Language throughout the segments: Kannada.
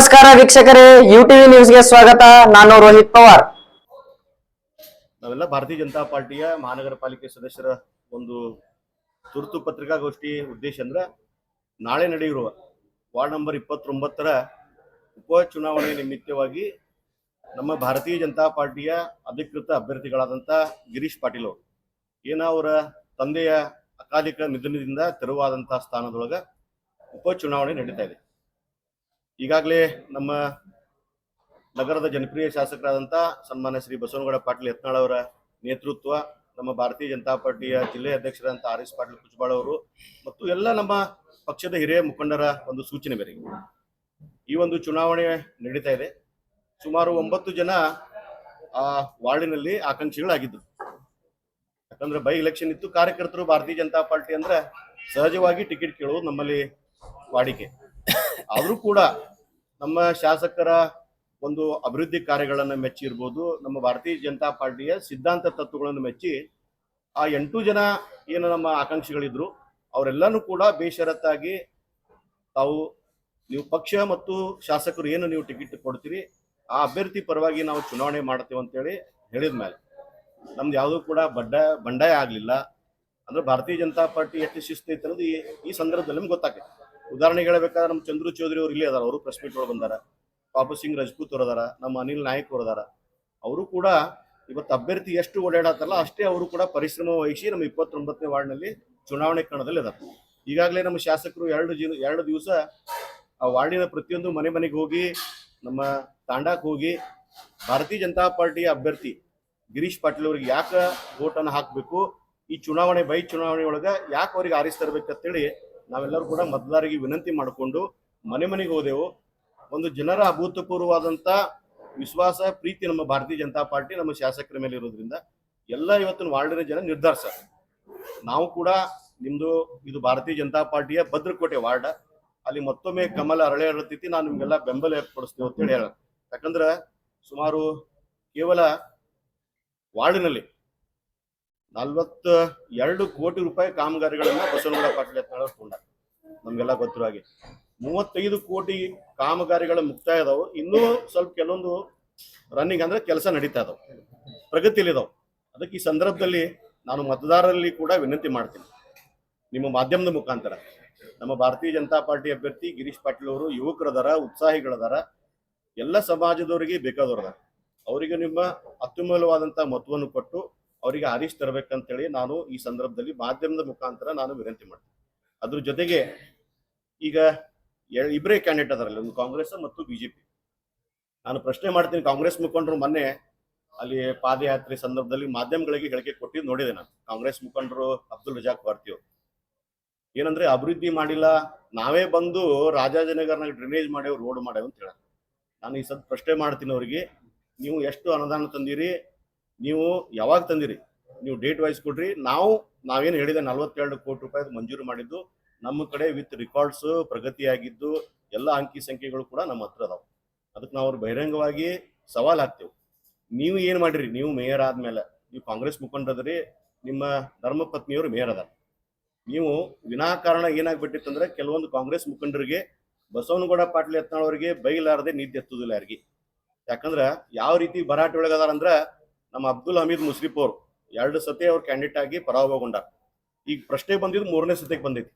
ನಮಸ್ಕಾರ ವೀಕ್ಷಕರೇ ಯು ಟಿವಿ ನ್ಯೂಸ್ಗೆ ಸ್ವಾಗತ. ನಾನು ರೋಹಿತ್ ಪವಾರ್. ನಾವೆಲ್ಲ ಭಾರತೀಯ ಜನತಾ ಪಾರ್ಟಿಯ ಮಹಾನಗರ ಪಾಲಿಕೆ ಸದಸ್ಯರ ಒಂದು ತುರ್ತು ಪತ್ರಿಕಾಗೋಷ್ಠಿ ಉದ್ದೇಶ ಅಂದ್ರೆ ನಾಳೆ ನಡೆಯುವ ವಾರ್ಡ್ ನಂಬರ್ ಇಪ್ಪತ್ತೊಂಬತ್ತರ ಉಪ ಚುನಾವಣೆ ನಿಮಿತ್ತವಾಗಿ ನಮ್ಮ ಭಾರತೀಯ ಜನತಾ ಪಾರ್ಟಿಯ ಅಧಿಕೃತ ಅಭ್ಯರ್ಥಿಗಳಾದಂಥ ಗಿರೀಶ್ ಪಾಟೀಲ್ ಅವರು. ಏನ ಅವರ ತಂದೆಯ ಅಕಾಲಿಕ ನಿಧನದಿಂದ ತೆರವಾದಂತಹ ಸ್ಥಾನದೊಳಗ ಉಪಚುನಾವಣೆ ನಡೀತಾ ಇದೆ. ಈಗಾಗಲೇ ನಮ್ಮ ನಗರದ ಜನಪ್ರಿಯ ಶಾಸಕರಾದಂಥ ಸನ್ಮಾನ್ಯ ಶ್ರೀ ಬಸವನಗೌಡ ಪಾಟೀಲ್ ಯತ್ನಾಳ್ ಅವರ ನೇತೃತ್ವ ನಮ್ಮ ಭಾರತೀಯ ಜನತಾ ಪಾರ್ಟಿಯ ಜಿಲ್ಲೆ ಅಧ್ಯಕ್ಷರಾದಂಥ ಆರ್ ಎಸ್ ಪಾಟೀಲ್ ಕುಚ್ಬಾಳ್ ಅವರು ಮತ್ತು ಎಲ್ಲ ನಮ್ಮ ಪಕ್ಷದ ಹಿರಿಯ ಮುಖಂಡರ ಒಂದು ಸೂಚನೆ ಮೇರೆಗೆ ಈ ಒಂದು ಚುನಾವಣೆ ನಡೀತಾ ಇದೆ. ಸುಮಾರು ಒಂಬತ್ತು ಜನ ಆ ವಾರ್ಡಿನಲ್ಲಿ ಆಕಾಂಕ್ಷಿಗಳಾಗಿದ್ದರು ಯಾಕಂದ್ರೆ ಬೈ ಎಲೆಕ್ಷನ್ ಇತ್ತು, ಕಾರ್ಯಕರ್ತರು ಭಾರತೀಯ ಜನತಾ ಪಾರ್ಟಿ ಅಂದ್ರೆ ಸಹಜವಾಗಿ ಟಿಕೆಟ್ ಕೇಳುವುದು ನಮ್ಮಲ್ಲಿ ವಾಡಿಕೆ. ಆದರೂ ಕೂಡ ನಮ್ಮ ಶಾಸಕರ ಒಂದು ಅಭಿವೃದ್ಧಿ ಕಾರ್ಯಗಳನ್ನು ಮೆಚ್ಚಿ ಇರ್ಬೋದು ನಮ್ಮ ಭಾರತೀಯ ಜನತಾ ಪಾರ್ಟಿಯ ಸಿದ್ಧಾಂತ ತತ್ವಗಳನ್ನು ಮೆಚ್ಚಿ ಆ ಎಂಟು ಜನ ಏನು ನಮ್ಮ ಆಕಾಂಕ್ಷಿಗಳಿದ್ರು, ಅವರೆಲ್ಲನೂ ಕೂಡ ಬೇಷರತ್ತಾಗಿ ತಾವು ನೀವು ಪಕ್ಷ ಮತ್ತು ಶಾಸಕರು ಏನು ನೀವು ಟಿಕೆಟ್ ಕೊಡ್ತೀರಿ, ಆ ಅಭ್ಯರ್ಥಿ ಪರವಾಗಿ ನಾವು ಚುನಾವಣೆ ಮಾಡ್ತೇವೆ ಅಂತೇಳಿ ಹೇಳಿದ ಮೇಲೆ ನಮ್ದು ಯಾವುದೂ ಕೂಡ ಬಡ್ಡ, ಬಂಡಾಯ ಆಗಲಿಲ್ಲ. ಅಂದ್ರೆ ಭಾರತೀಯ ಜನತಾ ಪಾರ್ಟಿ ಎಷ್ಟು ಶಿಸ್ತು ಐತೆ ಅನ್ನೋದು ಈ ಸಂದರ್ಭದಲ್ಲಿ ನಮ್ಗೆ ಗೊತ್ತಾಗೈತೆ ಉದಾಹರಣೆಗೆ ಹೇಳ್ಬೇಕಾದ್ರೆ ನಮ್ಮ ಚಂದ್ರು ಚೌಧರಿ ಅವರು ಇಲ್ಲಿ ಅದಾರ, ಅವರು ಪ್ರೆಸ್ ಮೀಟ್ ಒಳಗೆ ಬಂದಾರ. ಪಾಪು ಸಿಂಗ್ ರಜಪೂತ್ ಅವರು ಅದಾರ, ನಮ್ಮ ಅನಿಲ್ ನಾಯಕ್ ಅವರು ಅದಾರ. ಅವರು ಕೂಡ ಇವತ್ತು ಅಭ್ಯರ್ಥಿ ಎಷ್ಟು ಓಡಾಡತ್ತಲ್ಲ ಅಷ್ಟೇ ಅವರು ಕೂಡ ಪರಿಶ್ರಮ ವಹಿಸಿ ನಮ್ಮ ಇಪ್ಪತ್ತೊಂಬತ್ತನೇ ವಾರ್ಡ್ನಲ್ಲಿ ಚುನಾವಣೆ ಕಣದಲ್ಲಿ ಅದಾರ. ಈಗಾಗಲೇ ನಮ್ಮ ಶಾಸಕರು ಎರಡು ಜಿ, ಎರಡು ದಿವಸ ಆ ವಾರ್ಡಿನ ಪ್ರತಿಯೊಂದು ಮನೆ ಮನೆಗೆ ಹೋಗಿ, ನಮ್ಮ ತಾಂಡಾಕ್ ಹೋಗಿ, ಭಾರತೀಯ ಜನತಾ ಪಾರ್ಟಿಯ ಅಭ್ಯರ್ಥಿ ಗಿರೀಶ್ ಪಾಟೀಲ್ ಅವ್ರಿಗೆ ಯಾಕೆ ಓಟನ್ನು ಹಾಕಬೇಕು? ಈ ಚುನಾವಣೆ, ಬೈ ಚುನಾವಣೆ ಒಳಗೆ ಯಾಕೆ ಅವ್ರಿಗೆ ಆರಿಸ್ತರ್ಬೇಕಂತೇಳಿ ನಾವೆಲ್ಲರೂ ಕೂಡ ಮತದಾರರಿಗೆ ವಿನಂತಿ ಮಾಡಿಕೊಂಡು ಮನೆ ಮನೆಗೆ ಹೋದೆವು. ಒಂದು ಜನರ ಅಭೂತಪೂರ್ವವಾದಂಥ ವಿಶ್ವಾಸ, ಪ್ರೀತಿ ನಮ್ಮ ಭಾರತೀಯ ಜನತಾ ಪಾರ್ಟಿ ನಮ್ಮ ಶಾಸಕರ ಮೇಲೆ ಇರೋದ್ರಿಂದ ಎಲ್ಲ ಇವತ್ತಿನ ವಾರ್ಡಿನ ಜನ ನಿರ್ಧರಿಸ್ತಾರೆ ನಾವು ಕೂಡ ನಿಮ್ದು ಇದು ಭಾರತೀಯ ಜನತಾ ಪಾರ್ಟಿಯ ಭದ್ರಕೋಟೆ ವಾರ್ಡ್. ಅಲ್ಲಿ ಮತ್ತೊಮ್ಮೆ ಕಮಲ ಅರಳೆ ಅರಳತೈತಿ ನಾನು ನಿಮ್ಗೆಲ್ಲ ಬೆಂಬಲ ಏರ್ಪಡಿಸ್ತೇವೆ ಅಂತೇಳಿ ಹೇಳ ಯಾಕಂದ್ರೆ ಸುಮಾರು ಕೇವಲ ವಾರ್ಡಿನಲ್ಲಿ ನಲ್ವತ್ತ ಎರಡು ಕೋಟಿ ರೂಪಾಯಿ ಕಾಮಗಾರಿಗಳನ್ನ ಬಸವನಗೌಡ ಪಾಟೀಲ್ ಯತ್ನಾಳ್ ಕೊಂಡಾರ ನಮ್ಗೆಲ್ಲ ಗೊತ್ತಿರೋ ಹಾಗೆ. ಮೂವತ್ತೈದು ಕೋಟಿ ಕಾಮಗಾರಿಗಳ ಮುಕ್ತಾಯ ಅದಾವು ಇನ್ನೂ ಸ್ವಲ್ಪ ಕೆಲವೊಂದು ರನ್ನಿಂಗ್ ಅಂದ್ರೆ ಕೆಲಸ ನಡೀತಾ ಇದಾವೆ. ಪ್ರಗತಿಯಲ್ಲಿ ಇದಾವೆ. ಅದಕ್ಕೆ ಈ ಸಂದರ್ಭದಲ್ಲಿ ನಾನು ಮತದಾರರಲ್ಲಿ ಕೂಡ ವಿನಂತಿ ಮಾಡ್ತೀನಿ. ನಿಮ್ಮ ಮಾಧ್ಯಮದ ಮುಖಾಂತರ. ನಮ್ಮ ಭಾರತೀಯ ಜನತಾ ಪಾರ್ಟಿ ಅಭ್ಯರ್ಥಿ ಗಿರೀಶ್ ಪಾಟೀಲ್ ಅವರು ಯುವಕರದಾರ ಉತ್ಸಾಹಿಗಳದಾರ ಎಲ್ಲ ಸಮಾಜದವರಿಗೆ ಬೇಕಾದವ್ರದಾರ ಅವರಿಗೆ ನಿಮ್ಮ ಅತ್ಯುಮೂಲವಾದಂಥ ಮತವನ್ನು ಕೊಟ್ಟು ಅವರಿಗೆ ಆರಿಸಿ ತರಬೇಕಂತೇಳಿ ನಾನು ಈ ಸಂದರ್ಭದಲ್ಲಿ ಮಾಧ್ಯಮದ ಮುಖಾಂತರ ನಾನು ವಿನಂತಿ ಮಾಡ್ತೀನಿ. ಅದ್ರ ಜೊತೆಗೆ ಈಗ ಇಬ್ಬರೇ ಕ್ಯಾಂಡಿಡೇಟ್ ಅದರಲ್ಲಿ, ಒಂದು ಕಾಂಗ್ರೆಸ್ ಮತ್ತು ಬಿಜೆಪಿ ನಾನು ಪ್ರಶ್ನೆ ಮಾಡ್ತೀನಿ, ಕಾಂಗ್ರೆಸ್ ಮುಖಂಡರು ಮೊನ್ನೆ ಅಲ್ಲಿ ಪಾದಯಾತ್ರೆ ಸಂದರ್ಭದಲ್ಲಿ ಮಾಧ್ಯಮಗಳಿಗೆ ಹೇಳಿಕೆ ಕೊಟ್ಟಿದ್ದು ನೋಡಿದೆ ನಾನು. ಕಾಂಗ್ರೆಸ್ ಮುಖಂಡರು ಅಬ್ದುಲ್ ರಜಾಕ್ ಭಾರತಿ ಅವರು. ಏನಂದ್ರೆ, ಅಭಿವೃದ್ಧಿ ಮಾಡಿಲ್ಲ, ನಾವೇ ಬಂದು ರಾಜಾಜನಗರ್ನಾಗ ಡ್ರೈನೇಜ್ ಮಾಡೇವು ರೋಡ್ ಮಾಡೇವು ಅಂತ ಹೇಳ ನಾನು ಈ ಸದ್ ಪ್ರಶ್ನೆ ಮಾಡ್ತೀನಿ ಅವರಿಗೆ, ನೀವು ಎಷ್ಟು ಅನುದಾನ ತಂದಿರಿ ನೀವು ಯಾವಾಗ ತಂದಿರಿ? ನೀವು ಡೇಟ್ ವೈಸ್ ಕೊಡ್ರಿ. ನಾವು, ನಾವೇನು ಹೇಳಿದೆ ನಲವತ್ತೆರಡು ಕೋಟಿ ರೂಪಾಯಿ ಮಂಜೂರು ಮಾಡಿದ್ದು, ನಮ್ಮ ಕಡೆ ವಿತ್ ರೆಕಾರ್ಡ್ಸ್ ಪ್ರಗತಿಯಾಗಿದ್ದು, ಎಲ್ಲ ಅಂಕಿ ಸಂಖ್ಯೆಗಳು ಕೂಡ ನಮ್ಮ ಹತ್ರ ಅದಾವೆ. ಅದಕ್ಕೆ ನಾವು ಅವ್ರು ಬಹಿರಂಗವಾಗಿ ಸವಾಲ್ ಹಾಕ್ತೇವೆ. ನೀವು ಏನು ಮಾಡಿರಿ? ನೀವು ಮೇಯರ್ ಆದ್ಮೇಲೆ, ನೀವು ಕಾಂಗ್ರೆಸ್ ಮುಖಂಡದ್ರಿ ನಿಮ್ಮ ಧರ್ಮ ಪತ್ನಿಯವರು ಮೇಯರ್ ಅದಾರ. ನೀವು ವಿನಾಕಾರಣ ಏನಾಗ್ಬಿಟ್ಟಿತ್ತಂದ್ರೆ ಕೆಲವೊಂದು ಕಾಂಗ್ರೆಸ್ ಮುಖಂಡರಿಗೆ, ಬಸವನಗೌಡ ಪಾಟೀಲ್ ಯತ್ನಾಳ್ ಅವರಿಗೆ ಬೈಲಾರದೆ ನಿದ್ದೆ ಎತ್ತುದಿಲ್ಲ ಯಾರಿಗೆ. ಯಾಕಂದ್ರ, ಯಾವ ರೀತಿ ಭರಾಟೆ ಒಳಗದಾರ ಅಂದ್ರ ನಮ್ಮ ಅಬ್ದುಲ್ ಹಮೀದ್ ಮುಸ್ರಿಫ್ ಅವರು ಎರಡು ಸತಿ ಅವ್ರು ಕ್ಯಾಂಡಿಡೇಟ್ ಆಗಿ ಪರಾಭವಗೊಂಡಾರ ಈಗ ಪ್ರಶ್ನೆ ಬಂದಿದ್ದು ಮೂರನೇ ಸತಿಗೆ ಬಂದೈತಿ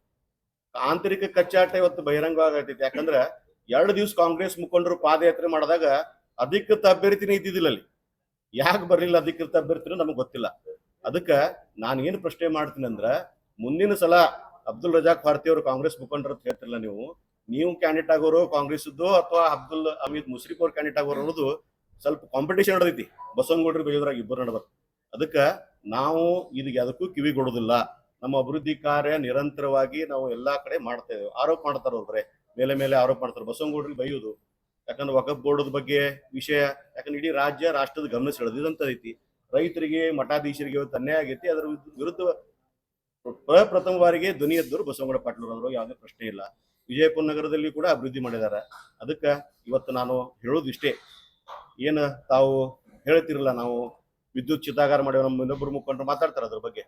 ಆಂತರಿಕ ಕಚ್ಚಾಟ ಇವತ್ತು ಬಹಿರಂಗವಾಗಿ ಯಾಕಂದ್ರೆ ಯಾಕಂದ್ರ ಎರಡು ದಿವಸ ಕಾಂಗ್ರೆಸ್ ಮುಖಂಡರು ಪಾದಯಾತ್ರೆ ಮಾಡಿದಾಗ ಅಧಿಕೃತ ಅಭ್ಯರ್ಥಿನೇ ಇದ್ದಿದ್ದಿಲ್ಲ ಅಲ್ಲಿ. ಯಾಕೆ ಬರಲಿಲ್ಲ ಅಧಿಕೃತ ಅಭ್ಯರ್ಥಿನೂ ನಮಗೆ ಗೊತ್ತಿಲ್ಲ. ಅದಕ್ಕೆ ನಾನು ಏನು ಪ್ರಶ್ನೆ ಮಾಡ್ತೀನಿ ಅಂದ್ರ ಮುಂದಿನ ಸಲ ಅಬ್ದುಲ್ ರಜಾಕ್ ಭಾರತಿ ಅವರು ಕಾಂಗ್ರೆಸ್ ಮುಖಂಡರು ಅಂತ ಹೇಳ್ತಿರಲ್ಲ ನೀವು ನೀವು ಕ್ಯಾಂಡಿಡೇಟ್ ಆಗೋರು ಕಾಂಗ್ರೆಸ್ ಅಥವಾ ಅಬ್ದುಲ್ ಅಮೀದ್ ಮುಸ್ರಿಫ್ ಅವ್ರು ಕ್ಯಾಂಡಿಡೇಟ್ ಆಗೋರು ಅನ್ನೋದು ಸ್ವಲ್ಪ ಕಾಂಪಿಟೇಷನ್ ನಡೆದೈತಿ. ಬಸವನಗೌಡರು ಬೇಜದ್ರಾಗ ಇಬ್ಬರು ನಡೆದ್ರು. ಅದಕ್ಕೆ ನಾವು ಇದಕ್ಕೆ ಅದಕ್ಕೂ ಕಿವಿ ಕೊಡೋದಿಲ್ಲ. ನಮ್ಮ ಅಭಿವೃದ್ಧಿ ಕಾರ್ಯ ನಿರಂತರವಾಗಿ ನಾವು ಎಲ್ಲಾ ಕಡೆ ಮಾಡ್ತಾ ಇದ್ದೇವೆ. ಆರೋಪ ಮಾಡ್ತಾರ ಅವ್ರು ಮೇಲೆ ಮೇಲೆ ಆರೋಪ ಮಾಡ್ತಾರೆ. ಬಸವನಗೌಡರಿಗೆ ಬೈಯೋದು. ಯಾಕಂದ್ರೆ ವಕಫ್ ಬೋರ್ಡ್ ಬಗ್ಗೆ ವಿಷಯ, ಯಾಕಂದ್ರೆ ಇಡೀ ರಾಜ್ಯ ರಾಷ್ಟ್ರದ ಗಮನ ಸೆಳೆದಿದಂತ ಐತಿ ರೈತರಿಗೆ, ಮಠಾಧೀಶರಿಗೆ ಇವತ್ತು ಅನ್ಯಾಯ ಆಗೈತಿ. ಅದರ ವಿರುದ್ಧ ಪ್ರಪ್ರಥಮ ಬಾರಿಗೆ ಧ್ವನಿ ಎದ್ದರು ಬಸವನಗೌಡ ಪಾಟೀಲ್ ಅವರು. ಯಾವುದೇ ಪ್ರಶ್ನೆ ಇಲ್ಲ. ವಿಜಯಪುರ ನಗರದಲ್ಲಿ ಕೂಡ ಅಭಿವೃದ್ಧಿ ಮಾಡಿದ್ದಾರೆ ಅದಕ್ಕೆ ಇವತ್ತು ನಾನು ಹೇಳೋದು ಇಷ್ಟೇ ಏನು ತಾವು ಹೇಳ್ತಿರಲ್ಲ, ನಾವು ವಿದ್ಯುತ್ ಚಿತಾಗಾರ ಮಾಡೇವು ನಮ್ಮ ಇನ್ನೊಬ್ಬರು ಮುಖಂಡರು ಮಾತಾಡ್ತಾರೆ ಅದ್ರ ಬಗ್ಗೆ.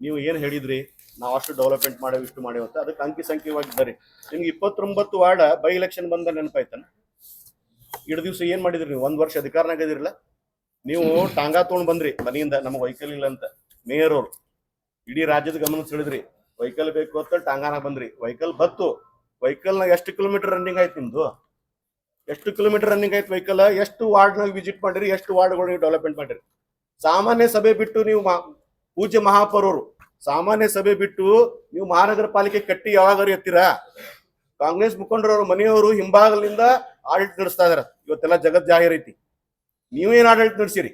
ನೀವು ಏನು ಹೇಳಿದ್ರಿ? ನಾವು ಅಷ್ಟು ಡೆವಲಪ್ಮೆಂಟ್ ಮಾಡೇವು, ಇಷ್ಟು ಮಾಡೇವು ಅಂತ. ಅದಕ್ಕೆ ಅಂಕಿ ಸಂಖ್ಯೆವಾಗಿದ್ದಾರೆ ನಿಮ್ಗೆ ಇಪ್ಪತ್ತೊಂಬತ್ತು ವಾರ್ಡ ಬೈ ಎಲೆಕ್ಷನ್ ಬಂದ ನೆನಪಾಯ್ತಾನ ಇಡ ದಿವಸ ಏನ್ ಮಾಡಿದ್ರಿ ನೀವು? ಒಂದ್ ವರ್ಷ ಅಧಿಕಾರನಾಗ ಇದಿರಲ್ಲ ನೀವು ಟಾಂಗಾ ತಗೊಂಡ್ ಬಂದ್ರಿ, ಮನೆಯಿಂದ. ನಮಗ್ ವೈಕಲ್ ಇಲ್ಲ ಅಂತ. ಮೇಯರ್ ಅವರು. ಇಡೀ ರಾಜ್ಯದ ಗಮನ ಸೆಳೆದ್ರಿ. ವೈಕಲ್ ಬೇಕು ಅಂತ ಟಾಂಗಾನಾಗ ಬಂದ್ರಿ. ವೈಕಲ್ ಬತ್ತು. ವೆಹಿಕಲ್ ನಾಗ ಎಷ್ಟು ಕಿಲೋಮೀಟರ್ ರನ್ನಿಂಗ್ ಆಯ್ತು ನಿಮ್ದು? ಎಷ್ಟು ಕಿಲೋಮೀಟರ್ ರನ್ನಿಂಗ್ ಆಯ್ತು ವೆಹಿಕಲ್ ಎಷ್ಟು ವಾರ್ಡ್ನಾಗ ವಿಸಿಟ್ ಮಾಡಿರಿ, ಎಷ್ಟು ವಾರ್ಡ್ಗಳು ನೀವು ಡೆವಲಪ್ಮೆಂಟ್ ಮಾಡಿರಿ. ಸಾಮಾನ್ಯ ಸಭೆ ಬಿಟ್ಟು ನೀವು ಪೂಜ್ಯ ಮಹಾಪೌರರು, ಸಾಮಾನ್ಯ ಸಭೆ ಬಿಟ್ಟು ನೀವು ಮಹಾನಗರ ಪಾಲಿಕೆ ಕಟ್ಟಿ ಯಾವಾಗಾರು ಎತ್ತೀರಾ ಕಾಂಗ್ರೆಸ್ ಮುಖಂಡರವರು, ಮನೆಯವರು ಹಿಂಭಾಗಲಿಂದ ಆಡಳಿತ ನಡೆಸ್ತಾ ಇದಾರೆ. ಇವತ್ತೆಲ್ಲ ಜಗತ್ ಜಾಹೀರ್ ಐತಿ. ನೀವೇನ್ ಆಡಳಿತ ನಡೆಸಿರಿ?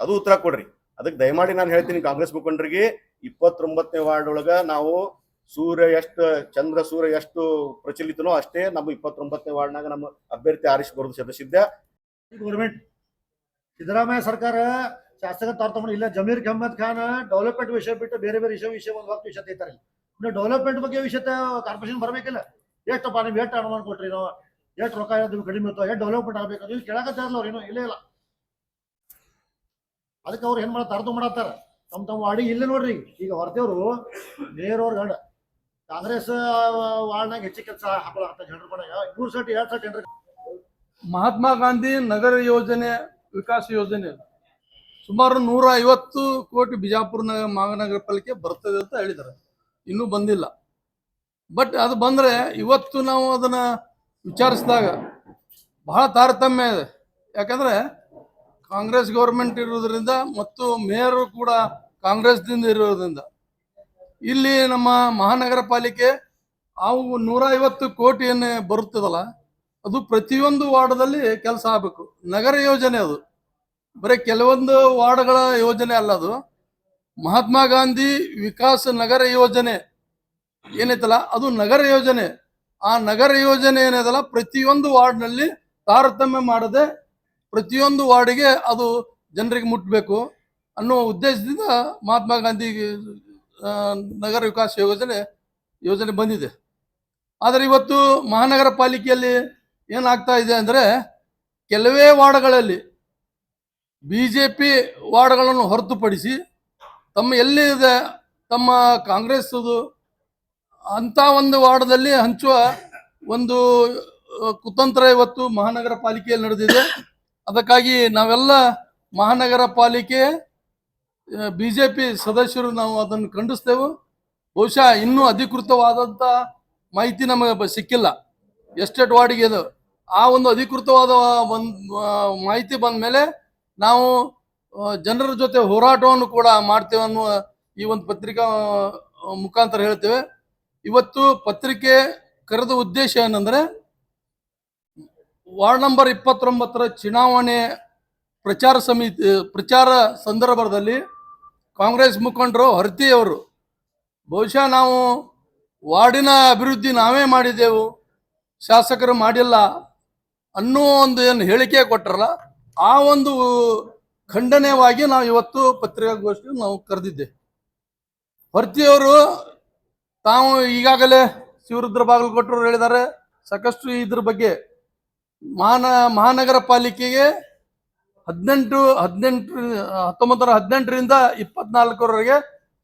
ಅದು ಉತ್ತರ ಕೊಡ್ರಿ. ಅದಕ್ಕೆ ದಯಮಾಡಿ ನಾನು ಹೇಳ್ತೀನಿ ಕಾಂಗ್ರೆಸ್ ಮುಖಂಡರಿಗೆ, ಇಪ್ಪತ್ತೊಂಬತ್ತನೇ ವಾರ್ಡ್ ಒಳಗ ನಾವು ಸೂರ್ಯ ಎಷ್ಟು, ಚಂದ್ರ ಸೂರ್ಯ ಎಷ್ಟು ಪ್ರಚಲಿತನೋ ಅಷ್ಟೇ ನಮ್ಮ ಇಪ್ಪತ್ತೊಂಬತ್ತನೇ ವಾರ್ಡ್ನಾಗ ನಮ್ಮ ಅಭ್ಯರ್ಥಿ ಆರಿಸಿ ಬರೋದು ಸದಸ್ಯದ್ದ ಗೌರ್ಮೆಂಟ್ ಸಿದ್ದರಾಮಯ್ಯ ಸರ್ಕಾರ ಶಾಸಕ ತಗೊಂಡು ಇಲ್ಲ. ಜಮೀರ್ ಅಹಮದ್ ಖಾನ್ ಡೆವಲಪ್ಮೆಂಟ್ ವಿಷಯ ಬಿಟ್ಟು ಬೇರೆ ಬೇರೆ ವಿಷಯ ವಿಷಯ ಒಂದು ಹೊತ್ತು ವಿಷಯ ಇನ್ನು ಡೆವಲಪ್ಮೆಂಟ್ ಬಗ್ಗೆ ವಿಷಯ ಕಾರ್ಪೊರೇಷನ್ ಬರಬೇಕಿಲ್ಲ. ಎಷ್ಟಪ್ಪ ನೀವು ಎಷ್ಟು ಅನುಮಾನ ಕೊಟ್ರಿ ನಾವು? ಎಷ್ಟು ರೊಕ್ಕ ಇರೋದು ಕಡಿಮೆ ಇತ್ತು ಎಷ್ಟು ಡೆವಲಪ್ಮೆಂಟ್ ಆಗಬೇಕು? ನೀವು ಕೇಳಕತ್ತಾರಲ್ಲ ಏನು ಇಲ್ಲೇ ಇಲ್ಲ. ಅದಕ್ಕೆ ಅವ್ರು ಏನು ಮಾಡ್ತಾರೆ ಅರ್ಥ ಮಾಡತ್ತಾರ. ತಮ್ಮ ತಮ್ಮ ಅಡಿಗೆ ಇಲ್ಲೇ ನೋಡ್ರಿ. ಈಗ ಹೊರತೇವ್ರು ನೇರವ್ರ ಗಂಡ. ಕಾಂಗ್ರೆಸ್ ವಾರ್ಡ್ನಾಗ ಹೆಚ್ಚು ಕೆಲಸ ಹಾಕೊಳತ್ತ ಜನರ ಮನೆಗೆ? ಮೂರು ಸಟ್, ಎರಡು ಸಟ್ ಜನರ ಮಹಾತ್ಮ ಗಾಂಧಿ ನಗರ ಯೋಜನೆ, ವಿಕಾಸ ಯೋಜನೆ. ಸುಮಾರು ನೂರ ಐವತ್ತು ಕೋಟಿ ಬಿಜಾಪುರ ನಗರ ಮಹಾನಗರ ಪಾಲಿಕೆ ಬರ್ತದೆ ಅಂತ ಹೇಳಿದ್ದಾರೆ ಇನ್ನೂ ಬಂದಿಲ್ಲ. ಬಟ್ ಅದು ಬಂದರೆ ಇವತ್ತು ನಾವು ಅದನ್ನು ವಿಚಾರಿಸಿದಾಗ ಬಹಳ ತಾರತಮ್ಯ ಇದೆ. ಯಾಕಂದ್ರೆ ಕಾಂಗ್ರೆಸ್ ಗೌರ್ಮೆಂಟ್ ಇರೋದ್ರಿಂದ ಮತ್ತು ಮೇಯರು ಕೂಡ ಕಾಂಗ್ರೆಸ್ದಿಂದ ಇರೋದ್ರಿಂದ ಇಲ್ಲಿ ನಮ್ಮ ಮಹಾನಗರ ಪಾಲಿಕೆ ಅವು ನೂರ ಐವತ್ತು ಕೋಟಿ ಏನು ಬರುತ್ತದಲ್ಲ, ಅದು ಪ್ರತಿಯೊಂದು ವಾರ್ಡ್ದಲ್ಲಿ ಕೆಲಸ ಆಗಬೇಕು. ನಗರ ಯೋಜನೆ ಅದು. ಬರೀ ಕೆಲವೊಂದು ವಾರ್ಡ್ಗಳ ಯೋಜನೆ ಅಲ್ಲ ಅದು. ಮಹಾತ್ಮ ಗಾಂಧಿ ವಿಕಾಸ ನಗರ ಯೋಜನೆ ಏನೈತಲ್ಲ, ಅದು ನಗರ ಯೋಜನೆ. ಆ ನಗರ ಯೋಜನೆ ಏನೈತಲ್ಲ, ಪ್ರತಿಯೊಂದು ವಾರ್ಡ್ನಲ್ಲಿ ತಾರತಮ್ಯ ಮಾಡದೆ ಪ್ರತಿಯೊಂದು ವಾರ್ಡಿಗೆ ಅದು ಜನರಿಗೆ ಮುಟ್ಟಬೇಕು ಅನ್ನೋ ಉದ್ದೇಶದಿಂದ ಮಹಾತ್ಮ ಗಾಂಧಿ ನಗರ ವಿಕಾಸ ಯೋಜನೆ ಯೋಜನೆ ಬಂದಿದೆ. ಆದರೆ ಇವತ್ತು ಮಹಾನಗರ ಪಾಲಿಕೆಯಲ್ಲಿ ಏನಾಗ್ತಾ ಇದೆ ಅಂದರೆ ಕೆಲವೇ ವಾರ್ಡ್ಗಳಲ್ಲಿ ಬಿ ಜೆ ಪಿ ವಾರ್ಡ್ಗಳನ್ನು ಹೊರತುಪಡಿಸಿ ತಮ್ಮ ಎಲ್ಲಿದೆ ತಮ್ಮ ಕಾಂಗ್ರೆಸ್ದು ಅಂಥ ಒಂದು ವಾರ್ಡ್ದಲ್ಲಿ ಹಂಚುವ ಒಂದು ಕುತಂತ್ರ ಇವತ್ತು ಮಹಾನಗರ ಪಾಲಿಕೆಯಲ್ಲಿ ನಡೆದಿದೆ. ಅದಕ್ಕಾಗಿ ನಾವೆಲ್ಲ ಮಹಾನಗರ ಪಾಲಿಕೆ ಬಿ ಜೆ ಪಿ ಸದಸ್ಯರು ನಾವು ಅದನ್ನು ಖಂಡಿಸ್ತೇವೆ. ಬಹುಶಃ ಇನ್ನೂ ಅಧಿಕೃತವಾದಂಥ ಮಾಹಿತಿ ನಮಗೆ ಸಿಕ್ಕಿಲ್ಲ. ಎಸ್ಟೇಟ್ ವಾರ್ಡಿಗೆ ಇದು ಆ ಒಂದು ಅಧಿಕೃತವಾದ ಒಂದು ಮಾಹಿತಿ ಬಂದ ಮೇಲೆ ನಾವು ಜನರ ಜೊತೆ ಹೋರಾಟವನ್ನು ಕೂಡ ಮಾಡ್ತೇವೆ ಅನ್ನುವ ಈ ಒಂದು ಪತ್ರಿಕಾ ಮುಖಾಂತರ ಹೇಳ್ತೇವೆ. ಇವತ್ತು ಪತ್ರಿಕೆ ಕರೆದ ಉದ್ದೇಶ ಏನಂದ್ರೆ, ವಾರ್ಡ್ ನಂಬರ್ ಇಪ್ಪತ್ತೊಂಬತ್ತರ ಚುನಾವಣೆ ಪ್ರಚಾರ ಸಮಿತಿ, ಪ್ರಚಾರ ಸಂದರ್ಭದಲ್ಲಿ ಕಾಂಗ್ರೆಸ್ ಮುಖಂಡರು ಹರ್ತಿಯವರು, ಬಹುಶಃ ನಾವು ವಾರ್ಡಿನ ಅಭಿವೃದ್ಧಿ ನಾವೇ ಮಾಡಿದೆವು, ಶಾಸಕರು ಮಾಡಿಲ್ಲ ಅನ್ನೋ ಒಂದು ಏನು ಹೇಳಿಕೆ ಕೊಟ್ಟರಲ್ಲ ಆ ಒಂದು ಖಂಡನೀಯವಾಗಿ ನಾವು ಇವತ್ತು ಪತ್ರಿಕಾಗೋಷ್ಠಿ ನಾವು ಕರೆದಿದ್ದೆ ಹೊರ್ತಿಯವರು ತಾವು ಈಗಾಗಲೇ ಶಿವರುದ್ರ ಬಾಗಲಕೋಟರು ಹೇಳಿದ್ದಾರೆ, ಸಾಕಷ್ಟು ಇದ್ರ ಬಗ್ಗೆ ಮಹಾನ ಮಹಾನಗರ ಪಾಲಿಕೆಗೆ ಹದಿನೆಂಟು ಹದಿನೆಂಟು, ಹತ್ತೊಂಬತ್ತರ ಹದಿನೆಂಟರಿಂದ ಇಪ್ಪತ್ನಾಲ್ಕರವರೆಗೆ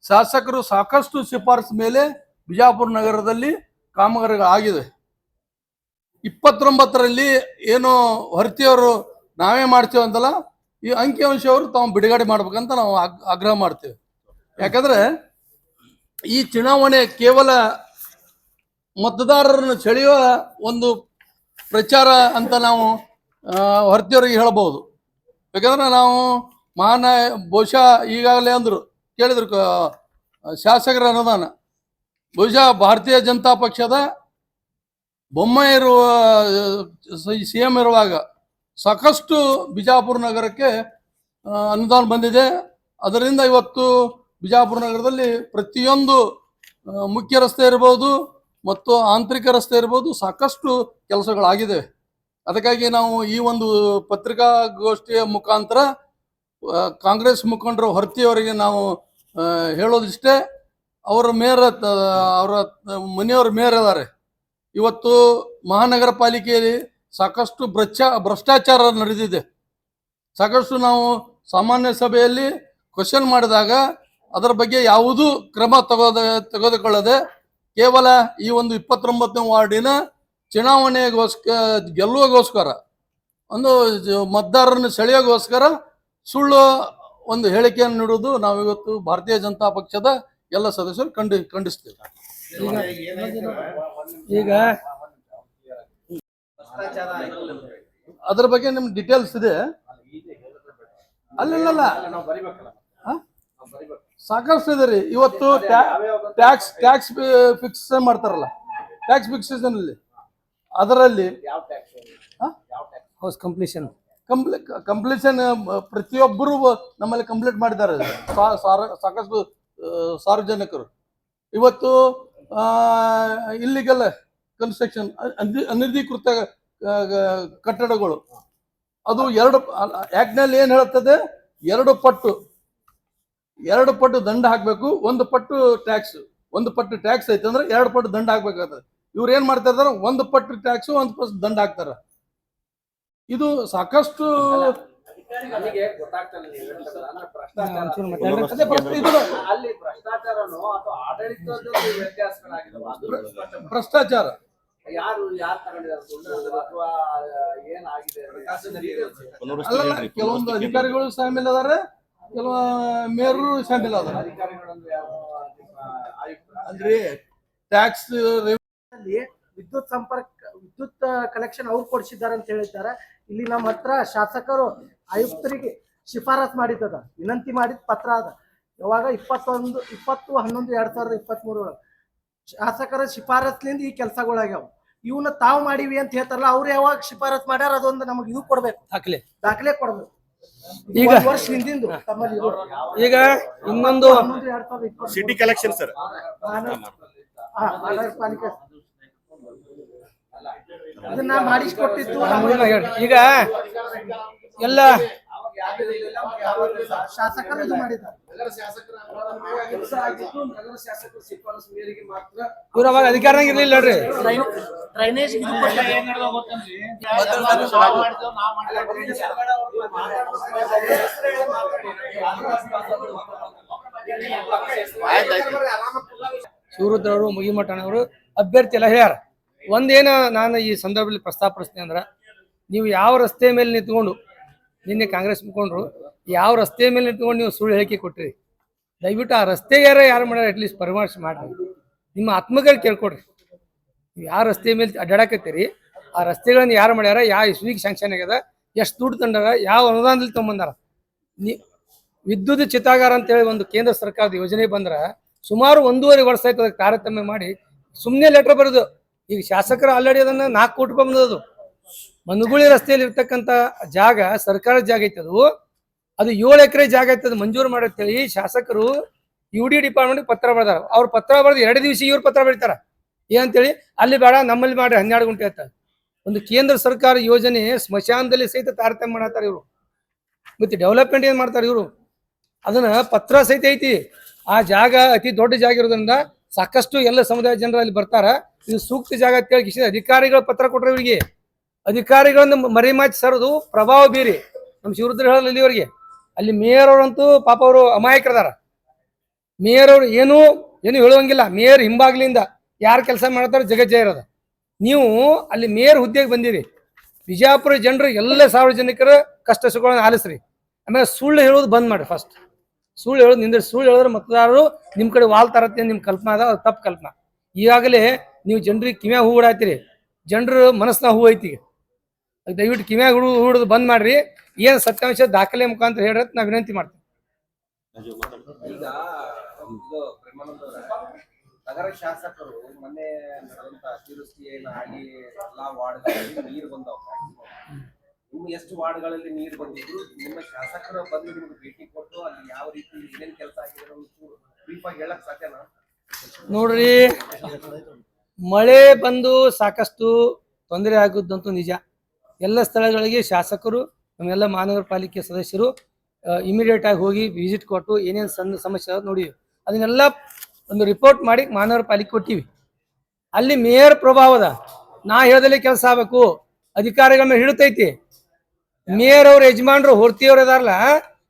ಶಾಸಕರು ಸಾಕಷ್ಟು ಶಿಫಾರಸು ಮೇಲೆ ಬಿಜಾಪುರ ನಗರದಲ್ಲಿ ಕಾಮಗಾರಿಗಳಾಗಿದೆ ಇಪ್ಪತ್ತೊಂಬತ್ತರಲ್ಲಿ ಏನು ಹೊರತಿಯವರು ನಾವೇ ಮಾಡ್ತೇವೆ ಅಂತಲ್ಲ, ಈ ಅಂಕಿಅಂಶವರು ತಾವು ಬಿಡುಗಡೆ ಮಾಡ್ಬೇಕಂತ ನಾವು ಆಗ್- ಆಗ್ರಹ ಮಾಡ್ತೇವೆ. ಯಾಕಂದ್ರೆ ಈ ಚುನಾವಣೆ ಕೇವಲ ಮತದಾರರನ್ನು ಸೆಳೆಯುವ ಒಂದು ಪ್ರಚಾರ ಅಂತ ನಾವು ಹೊರತಿಯವರಿಗೆ ಹೇಳ್ಬೋದು ಯಾಕಂದ್ರೆ ನಾವು ಮಹಾನ ಬಹುಶಃ ಈಗಾಗಲೇ ಅಂದರು, ಕೇಳಿದ್ರು ಶಾಸಕರ ಅನುದಾನ. ಬಹುಶಃ ಭಾರತೀಯ ಜನತಾ ಪಕ್ಷದ ಬೊಮ್ಮೆ ಇರುವ, ಸಿ ಎಂ ಇರುವಾಗ ಸಾಕಷ್ಟು ಬಿಜಾಪುರ ನಗರಕ್ಕೆ ಅನುದಾನ ಬಂದಿದೆ. ಅದರಿಂದ ಇವತ್ತು ಬಿಜಾಪುರ ನಗರದಲ್ಲಿ ಪ್ರತಿಯೊಂದು ಮುಖ್ಯ ರಸ್ತೆ ಇರ್ಬೋದು ಮತ್ತು ಆಂತರಿಕ ರಸ್ತೆ ಇರ್ಬೋದು ಸಾಕಷ್ಟು ಕೆಲಸಗಳಾಗಿದೆ ಅದಕ್ಕಾಗಿ ನಾವು ಈ ಒಂದು ಪತ್ರಿಕಾಗೋಷ್ಠಿಯ ಮುಖಾಂತರ ಕಾಂಗ್ರೆಸ್ ಮುಖಂಡರು ಹೊರತಿಯವರಿಗೆ ನಾವು ಹೇಳೋದಿಷ್ಟೇ. ಅವರ ಮೇಯರ್ ಅವರ ಮನೆಯವ್ರ ಮೇಯರ್ ಇದ್ದಾರೆ ಇವತ್ತು ಮಹಾನಗರ ಪಾಲಿಕೆಯಲ್ಲಿ ಸಾಕಷ್ಟು ಭ್ರಷ್ಟ ಭ್ರಷ್ಟಾಚಾರ ನಡೆದಿದೆ. ಸಾಕಷ್ಟು ನಾವು ಸಾಮಾನ್ಯ ಸಭೆಯಲ್ಲಿ ಕ್ವಶನ್ ಮಾಡಿದಾಗ ಅದರ ಬಗ್ಗೆ ಯಾವುದೂ ಕ್ರಮ ತಗೋದ, ತೆಗೆದುಕೊಳ್ಳದೆ ಕೇವಲ ಈ ಒಂದು ಇಪ್ಪತ್ತೊಂಬತ್ತನೇ ವಾರ್ಡಿನ ಚುನಾವಣೆಗೋಸ್ಕರ ಗೆಲ್ಲುವಗೋಸ್ಕರ ಒಂದು ಮತದಾರರನ್ನು ಸೆಳೆಯೋಗೋಸ್ಕರ ಸುಳ್ಳು ಒಂದು ಹೇಳಿಕೆಯನ್ನು ನೀಡುವುದು ನಾವಿವತ್ತು ಭಾರತೀಯ ಜನತಾ ಪಕ್ಷದ ಎಲ್ಲ ಸದಸ್ಯರು ಖಂಡಿ ಖಂಡಿಸ್ತೇವೆ. ಈಗ ಅದ್ರ ಬಗ್ಗೆ ನಿಮ್ ಡೀಟೇಲ್ಸ್ ಇದೆ. ಅಲ್ಲಿಲ್ಲ? ಸಾಕಷ್ಟು ಇದೆ ರೀ. ಇವತ್ತು ಟ್ಯಾಕ್ಸ್ ಟ್ಯಾಕ್ಸ್ ಫಿಕ್ಸ್ ಮಾಡ್ತಾರಲ್ಲ. ಟ್ಯಾಕ್ಸ್ ಫಿಕ್ಸೇಷನ್ ಅಲ್ಲಿ. ಅದರಲ್ಲಿ ಹೌಸ್ ಕಂಪ್ಲೀಷನ್ ಕಂಪ್ಲೀ ಕಂಪ್ಲೀಷನ್ ಪ್ರತಿಯೊಬ್ಬರು ನಮ್ಮಲ್ಲಿ ಕಂಪ್ಲೀಟ್ ಮಾಡಿದ್ದಾರೆ. ಸಾ- ಸಾರ- ಸಾಕಷ್ಟು ಸಾರ್ವಜನಿಕರು. ಇವತ್ತು ಇಲ್ಲಿಗೆಲ್ಲ ಕನ್ಸ್ಟ್ರಕ್ಷನ್ ಅನಧಿಕೃತ ಕಟ್ಟಡಗಳು. ಅದು ಎರಡು ಆಕ್ಟ್ನಲ್ಲಿ ಏನು ಹೇಳುತ್ತದೆ? ಎರಡು ಪಟ್ಟು. ಎರಡು ಪಟ್ಟು ದಂಡ ಹಾಕಬೇಕು ಒಂದು ಪಟ್ಟು ಟ್ಯಾಕ್ಸ್ ಒಂದು ಪಟ್ಟು ಟ್ಯಾಕ್ಸ್ ಐತೆ ಅಂದ್ರೆ ಎರಡು ಪಟ್ಟು ದಂಡ ಹಾಕ್ಬೇಕಾಗ್ತದೆ. ಇವ್ರು ಏನ್ ಮಾಡ್ತಾ ಇದಾರೆ? ಒಂದು ಪಟ್ಟು ಟ್ಯಾಕ್ಸ್ ಒಂದ್ ಪಟ್ಟು ದಂಡ ಹಾಕ್ತಾರ. ಇದು ಸಾಕಷ್ಟು ನಮಗೆ ಗೊತ್ತಾಗ್ತಲ್ಲ ಅಂದ್ರೆ ಭ್ರಷ್ಟಾಚಾರ. ಅಲ್ಲಿ ಭ್ರಷ್ಟಾಚಾರನೋ ಅಥವಾ ಆಡಳಿತದ ವ್ಯತ್ಯಾಸಗಳಾಗಿದಾವ ಭ್ರಷ್ಟಾಚಾರ. ಯಾರು ಯಾರು ತಗೊಂಡಿದ್ದಾರೆ ಅಥವಾ ಏನಾಗಿದೆ ಪುನರ್ವಸತಿ ಕೆಲವೊಂದು ಅಧಿಕಾರಿಗಳು ಶಾಮಿಲ್ ಅದಾರೆ ಕೆಲವ ಮೇಯರ್ ಶಾಮಿಲ್ ಅದಾರ. ಅಂದ್ರೆ ಟ್ಯಾಕ್ಸ್ ವಿದ್ಯುತ್ ಸಂಪರ್ಕ ವಿದ್ಯುತ್ ಕನೆಕ್ಷನ್ ಅವ್ರು ಕೊಡಿಸಿದ್ದಾರೆ ಅಂತ ಹೇಳಿದ್ದಾರೆ. ಇಲ್ಲಿ ನಮ್ಮ ಹತ್ರ ಶಾಸಕರು ಆಯುಕ್ತರಿಗೆ ಶಿಫಾರಸ್ ಮಾಡಿದ್ದದ. ವಿನಂತಿ ಮಾಡಿದ ಪತ್ರ ಅದ. ಯಾವಾಗ ಇಪ್ಪತ್ತೊಂದು ಇಪ್ಪತ್ತು ಹನ್ನೊಂದು ಎರಡ್ ಸಾವಿರದ ಇಪ್ಪತ್ತ್ ಮೂರೊಳಗೆ ಶಾಸಕರ ಶಿಫಾರಸ್ಲಿಂದ ಈ ಕೆಲಸಗಳಾಗ್ಯಾವ. ಇವನ್ನ ತಾವು ಮಾಡಿವಿ ಅಂತ ಹೇಳ್ತಾರಲ್ಲ ಅವ್ರು ಯಾವಾಗ ಶಿಫಾರಸ್ ಮಾಡ್ಯಾರ ಅದೊಂದು ನಮಗೆ ಇದು ಕೊಡ್ಬೇಕು. ದಾಖಲೆ. ದಾಖಲೆ ಕೊಡ್ಬೇಕು. ಈಗ- ಈಗ ವರ್ಷ ಹಿಂದಿಂದು ತಮ್ಮಲ್ಲಿ ಈಗ ಇನ್ನೊಂದು ಹನ್ನೊಂದು ಎರಡ್ ಸಾವಿರದ ಸಿಟಿ ಕಲೆಕ್ಷನ್ ಸರ್ ಹಾ, ನಗರ ಪಾಲಿಕೆ ಅದನ್ನ ಮಾಡಿಸ್ಕೊಟ್ಟಿದ್ದು. ಈಗ ಎಲ್ಲ ಶಾಸಕರು ಇದು ಮಾಡಿದ್ದಾರೆ. ಇವ್ರು ಅವಾಗ ಅಧಿಕಾರನಾಗ ಇರ್ಲಿಲ್ಲ ನೋಡ್ರಿ. ಡ್ರೈನೇಜ್ ಇದು ಶಿವರುದ್ರವರು ಮುಗಿಮಠನವರು ಅಭ್ಯರ್ಥಿ ಎಲ್ಲ ಹೇಳ್ಯಾರ. ಒಂದೇನ ನಾನು ಈ ಸಂದರ್ಭದಲ್ಲಿ ಪ್ರಸ್ತಾಪಿಸ್ತೀನಿ ಅಂದ್ರೆ ನೀವು ಯಾವ ರಸ್ತೆ ಮೇಲೆ ನಿಂತ್ಕೊಂಡು, ನಿನ್ನೆ ಕಾಂಗ್ರೆಸ್ ಮುಖಂಡರು ಯಾವ ರಸ್ತೆ ಮೇಲೆ ನಿಂತ್ಕೊಂಡು ನೀವು ಸುಳ್ಳು ಹೇಳಿಕೆ ಕೊಟ್ಟಿರಿ? ದಯವಿಟ್ಟು ಆ ರಸ್ತೆ ಯಾರ ಯಾರು ಮಾಡ್ಯಾರ ಅಟ್ಲೀಸ್ಟ್ ಪರಾಮರ್ಶೆ ಮಾಡ್ರಿ. ನಿಮ್ಮ ಆತ್ಮಗಳು ಕೇಳ್ಕೊಡ್ರಿ. ನೀವು ಯಾವ ರಸ್ತೆ ಮೇಲೆ ಅಡ್ಡಾಡಕತ್ತೀರಿ? ಆ ರಸ್ತೆಗಳನ್ನು ಯಾರು ಮಾಡ್ಯಾರ? ಯಾವ ಇಸ್ವಿಗೆ ಸ್ಯಾಂಕ್ಷನ್ ಆಗ್ಯದ? ಎಷ್ಟು ದುಡ್ಡು ತಂಡಾರ ಯಾವ ಅನುದಾನದಲ್ಲಿ ತೊಗೊಂಬಂದಾರ ನೀ ವಿದ್ಯುತ್ ಚಿತಾಗಾರ ಅಂತೇಳಿ ಒಂದು ಕೇಂದ್ರ ಸರ್ಕಾರದ ಯೋಜನೆ ಬಂದ್ರೆ ಸುಮಾರು ಒಂದೂವರೆ ವರ್ಷ ಆಯ್ತು ಅದಕ್ಕೆ ತಾರತಮ್ಯ ಮಾಡಿ ಸುಮ್ಮನೆ ಲೆಟರ್ ಬರೋದು ಈಗ ಶಾಸಕರು ಆಲ್ರೆಡಿ ಅದನ್ನ ನಾಲ್ಕು ಕೋಟಿ ರೂಪಾಯಿ ಬಂದದು ಮನುಗುಳಿ ರಸ್ತೆಯಲ್ಲಿ ಇರ್ತಕ್ಕಂಥ ಜಾಗ ಸರ್ಕಾರದ ಜಾಗ ಐತೆ ಅದು. ಅದು ಏಳು ಎಕರೆ ಜಾಗ ಐತೆ ಅದು ಮಂಜೂರು ಮಾಡತ್ತೇಳಿ ಶಾಸಕರು ಯು ಡಿ ಡಿಪಾರ್ಟ್ಮೆಂಟ್ ಪತ್ರ ಬರ್ದಾರ. ಅವ್ರ ಪತ್ರ ಬರೆದು ಎರಡು ದಿವಸ ಇವ್ರು ಪತ್ರ ಬರೀತಾರ. ಏನಂತೇಳಿ, ಅಲ್ಲಿ ಬೇಡ, ನಮ್ಮಲ್ಲಿ ಮಾಡ್ರಿ, ಹನ್ನೆರಡು ಗುಂಟೆ ಅಂತ. ಒಂದು ಕೇಂದ್ರ ಸರ್ಕಾರ ಯೋಜನೆ ಸ್ಮಶಾನದಲ್ಲಿ ಸಹಿತ ತಾರತಮ್ಯ ಮಾಡತ್ತಾರ ಇವರು. ಮತ್ತೆ ಡೆವಲಪ್ಮೆಂಟ್ ಏನ್ ಮಾಡ್ತಾರೆ ಇವರು? ಅದನ್ನ ಪತ್ರ ಸಹಿತ ಐತಿ. ಆ ಜಾಗ ಅತಿ ದೊಡ್ಡ ಜಾಗ ಇರೋದ್ರಿಂದ ಸಾಕಷ್ಟು ಎಲ್ಲ ಸಮುದಾಯ ಜನರು ಅಲ್ಲಿ ಬರ್ತಾರ. ಇದು ಸೂಕ್ತ ಜಾಗ ಅಂತ ಹೇಳಿ ಅಧಿಕಾರಿಗಳ ಪತ್ರ ಕೊಟ್ರೆ ಇವರಿಗೆ. ಅಧಿಕಾರಿಗಳನ್ನು ಮರಿಮಾಚಿ ಸರದು ಪ್ರಭಾವ ಬೀರಿ. ನಮ್ಮ ಶಿವರುದ್ರ ಹೇಳಲ್ಲ ಇಲ್ಲಿವರೆಗೆ ಅಲ್ಲಿ ಮೇಯರ್ ಅವರಂತೂ ಪಾಪ ಅವರು ಅಮಾಯಕರದಾರ. ಮೇಯರ್ ಅವರು ಏನೂ, ಏನು ಹೇಳುವಂಗಿಲ್ಲ. ಮೇಯರ್ ಹಿಂಬಾಗ್ಲಿಂದ ಯಾರು ಕೆಲಸ ಮಾಡ್ತಾರೋ ಜಗಜ್ಜಯ ಇರೋದ. ನೀವು ಅಲ್ಲಿ ಮೇಯರ್ ಹುದ್ದೆಗೆ ಬಂದಿರಿ. ಬಿಜಾಪುರ ಜನರು ಎಲ್ಲ ಸಾರ್ವಜನಿಕರ ಕಷ್ಟ ಸುಖಗಳನ್ನ ಆಲಿಸ್ರಿ. ಆಮೇಲೆ ಸುಳ್ಳು ಹೇಳೋದು ಬಂದ್ ಮಾಡಿ ಫಸ್ಟ್ ಸುಳ್ಳು ಹೇಳೋದು ನಿಂದ್ರೆ ಸುಳ್ಳು ಹೇಳಿದ್ರೆ ಮತದಾರರು ನಿಮ್ಮ ಕಡೆ ವಾಲ್ ತರತ್ತೆ ನಿಮ್ಮ ಕಲ್ಪನಾ ಅದ ತಪ್ಪು ಕಲ್ಪನಾ. ಈಗಾಗಲೇ ನೀವು ಜನರಿಗೆ ಕಿವ್ಯಾಗ ಹೂ ಬಿಡಾತ್ತೀರಿ ಜನರು ಮನಸ್ಸಿನ ಹೂ ಐತಿ. ದಯವಿಟ್ಟು ಕಿವ್ಯಾಗ ಹೂ ಹೂಡೋದು ಬಂದ್ ಮಾಡ್ರಿ. ಏನು ಸತ್ಯಾಂಶ ದಾಖಲೆ ಮುಖಾಂತರ ಹೇಳ್ರಿ ಅಂತ ನಾ ವಿನಂತಿ ಮಾಡ್ತೀನಿ ನಗರ ಶಾಸಕರು ಮೊನ್ನೆ ನಡೆದಂತ ಅತಿವೃಷ್ಟಿ ಏನಾಗಿ ಎಲ್ಲಾ ವಾರ್ಡ್ಗಳಲ್ಲಿ ನೀರು ಬಂದವು. ನಿಮ್ಮ ಎಷ್ಟು ವಾರ್ಡ್ಗಳಲ್ಲಿ ನೀರು ಬಂದಿದ್ರು, ನಿಮ್ಮ ಶಾಸಕರ ಬಂದು ನಿಮ್ಗೆ ಭೇಟಿ ಕೊಟ್ಟು ಅಲ್ಲಿ ಯಾವ ರೀತಿ ಏನೇನು ಕೆಲಸ ಆಗಿದೆ ಬ್ರೀಫ್ ಆಗಿ ಹೇಳಕ್ ಸಾಧ್ಯನಾ? ನೋಡ್ರಿ, ಮಳೆ ಬಂದು ಸಾಕಷ್ಟು ತೊಂದರೆ ಆಗುದಂತೂ ನಿಜ. ಎಲ್ಲ ಸ್ಥಳಗಳಿಗೆ ಶಾಸಕರು, ನಮ್ಮೆಲ್ಲ ಮಹಾನಗರ ಪಾಲಿಕೆ ಸದಸ್ಯರು ಇಮಿಡಿಯೇಟ್ ಆಗಿ ಹೋಗಿ ವಿಸಿಟ್ ಕೊಟ್ಟು ಏನೇನು ಸಣ್ಣ ಸಮಸ್ಯೆ ನೋಡಿ, ಅದನ್ನೆಲ್ಲ ಒಂದು ರಿಪೋರ್ಟ್ ಮಾಡಿ ಮಹಾನಗರ ಪಾಲಿಕೆ ಕೊಟ್ಟಿವಿ. ಅಲ್ಲಿ ಮೇಯರ್ ಪ್ರಭಾವದ ನಾ ಹೇಳ್ದಲ್ಲಿ ಕೆಲಸ ಆಗ್ಬೇಕು, ಅಧಿಕಾರಿಗಳ ಮೇಲೆ ಹಿಡಿತೈತಿ. ಮೇಯರ್ ಅವ್ರ, ಯಜಮಾನ್ರು, ಹೊರ್ತಿಯವ್ರು ಇದಾರಲ್ಲ,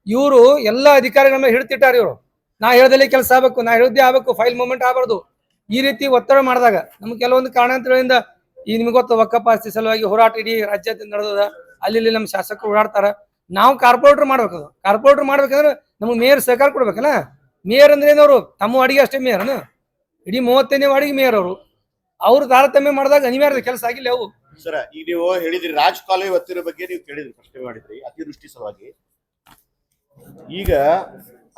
ಇವರು ಎಲ್ಲ ಅಧಿಕಾರಿಗಳ ಮೇಲೆ ಹಿಡ್ತಿಟ್ಟಾರ ಇವರು. ನಾ ಹೇಳ್ದಲ್ಲಿ ಕೆಲಸ ಆಗ್ಬೇಕು, ನಾ ಹೇಳ್ದೆ ಆಗ್ಬೇಕು, ಫೈಲ್ ಮೂಮೆಂಟ್ ಆಗಬಾರ್ದು. ಈ ರೀತಿ ಒತ್ತಡ ಮಾಡಿದಾಗ ನಮ್ಗೆ ಕೆಲವೊಂದು ಕಾರಣಾಂತರಗಳಿಂದ ಈ ನಿಮ್ಗೆ ಗೊತ್ತು ವಕ್ಕಪ್ಪ ಆಸ್ತಿ ಸಲುವಾಗಿ ಹೋರಾಟ ಇಡೀ ರಾಜ್ಯಾದ್ಯಂತ ನಡೆದದ. ಅಲ್ಲಿ ಇಲ್ಲಿ ನಮ್ಮ ಶಾಸಕರು ಓಡಾಡ್ತಾರ. ನಾವು ಕಾರ್ಪೊರೇಟರ್ ಮಾಡ್ಬೇಕು ಅದು ಕಾರ್ಪೊರೇಟರ್ ಮಾಡ್ಬೇಕಂದ್ರೆ ನಮ್ಗೆ ಮೇಯರ್ ಸಹಕಾರ ಕೊಡ್ಬೇಕಲ್ಲ. ಮೇಯರ್ ಅಂದ್ರೆ ಏನವರು ತಮ್ಮ ಅಡಿಗೆ ಅಷ್ಟೇ ಮೇಯರ್ನ ಇಡೀ ಮೂವತ್ತೈದನೇ ವಾಡಿಗೆ ಮೇಯರ್ ಅವರು. ಅವ್ರು ತಾರತಮ್ಯ ಮಾಡಿದಾಗ ಅನಿವಾರ್ಯ ಕೆಲಸ ಆಗಿಲ್ಲ ಅವು. ಸರ್ ಈಗ ನೀವು ಹೇಳಿದ್ರಿ ರಾಜ್ ಕಾಲುವೆ ಒತ್ತಿರ ಬಗ್ಗೆ ನೀವು ಕೇಳಿದ್ರಿ, ಪ್ರಶ್ನೆ ಮಾಡಿದ್ರಿ, ಅತಿವೃಷ್ಟಿ ಸಲುವಾಗಿ. ಈಗ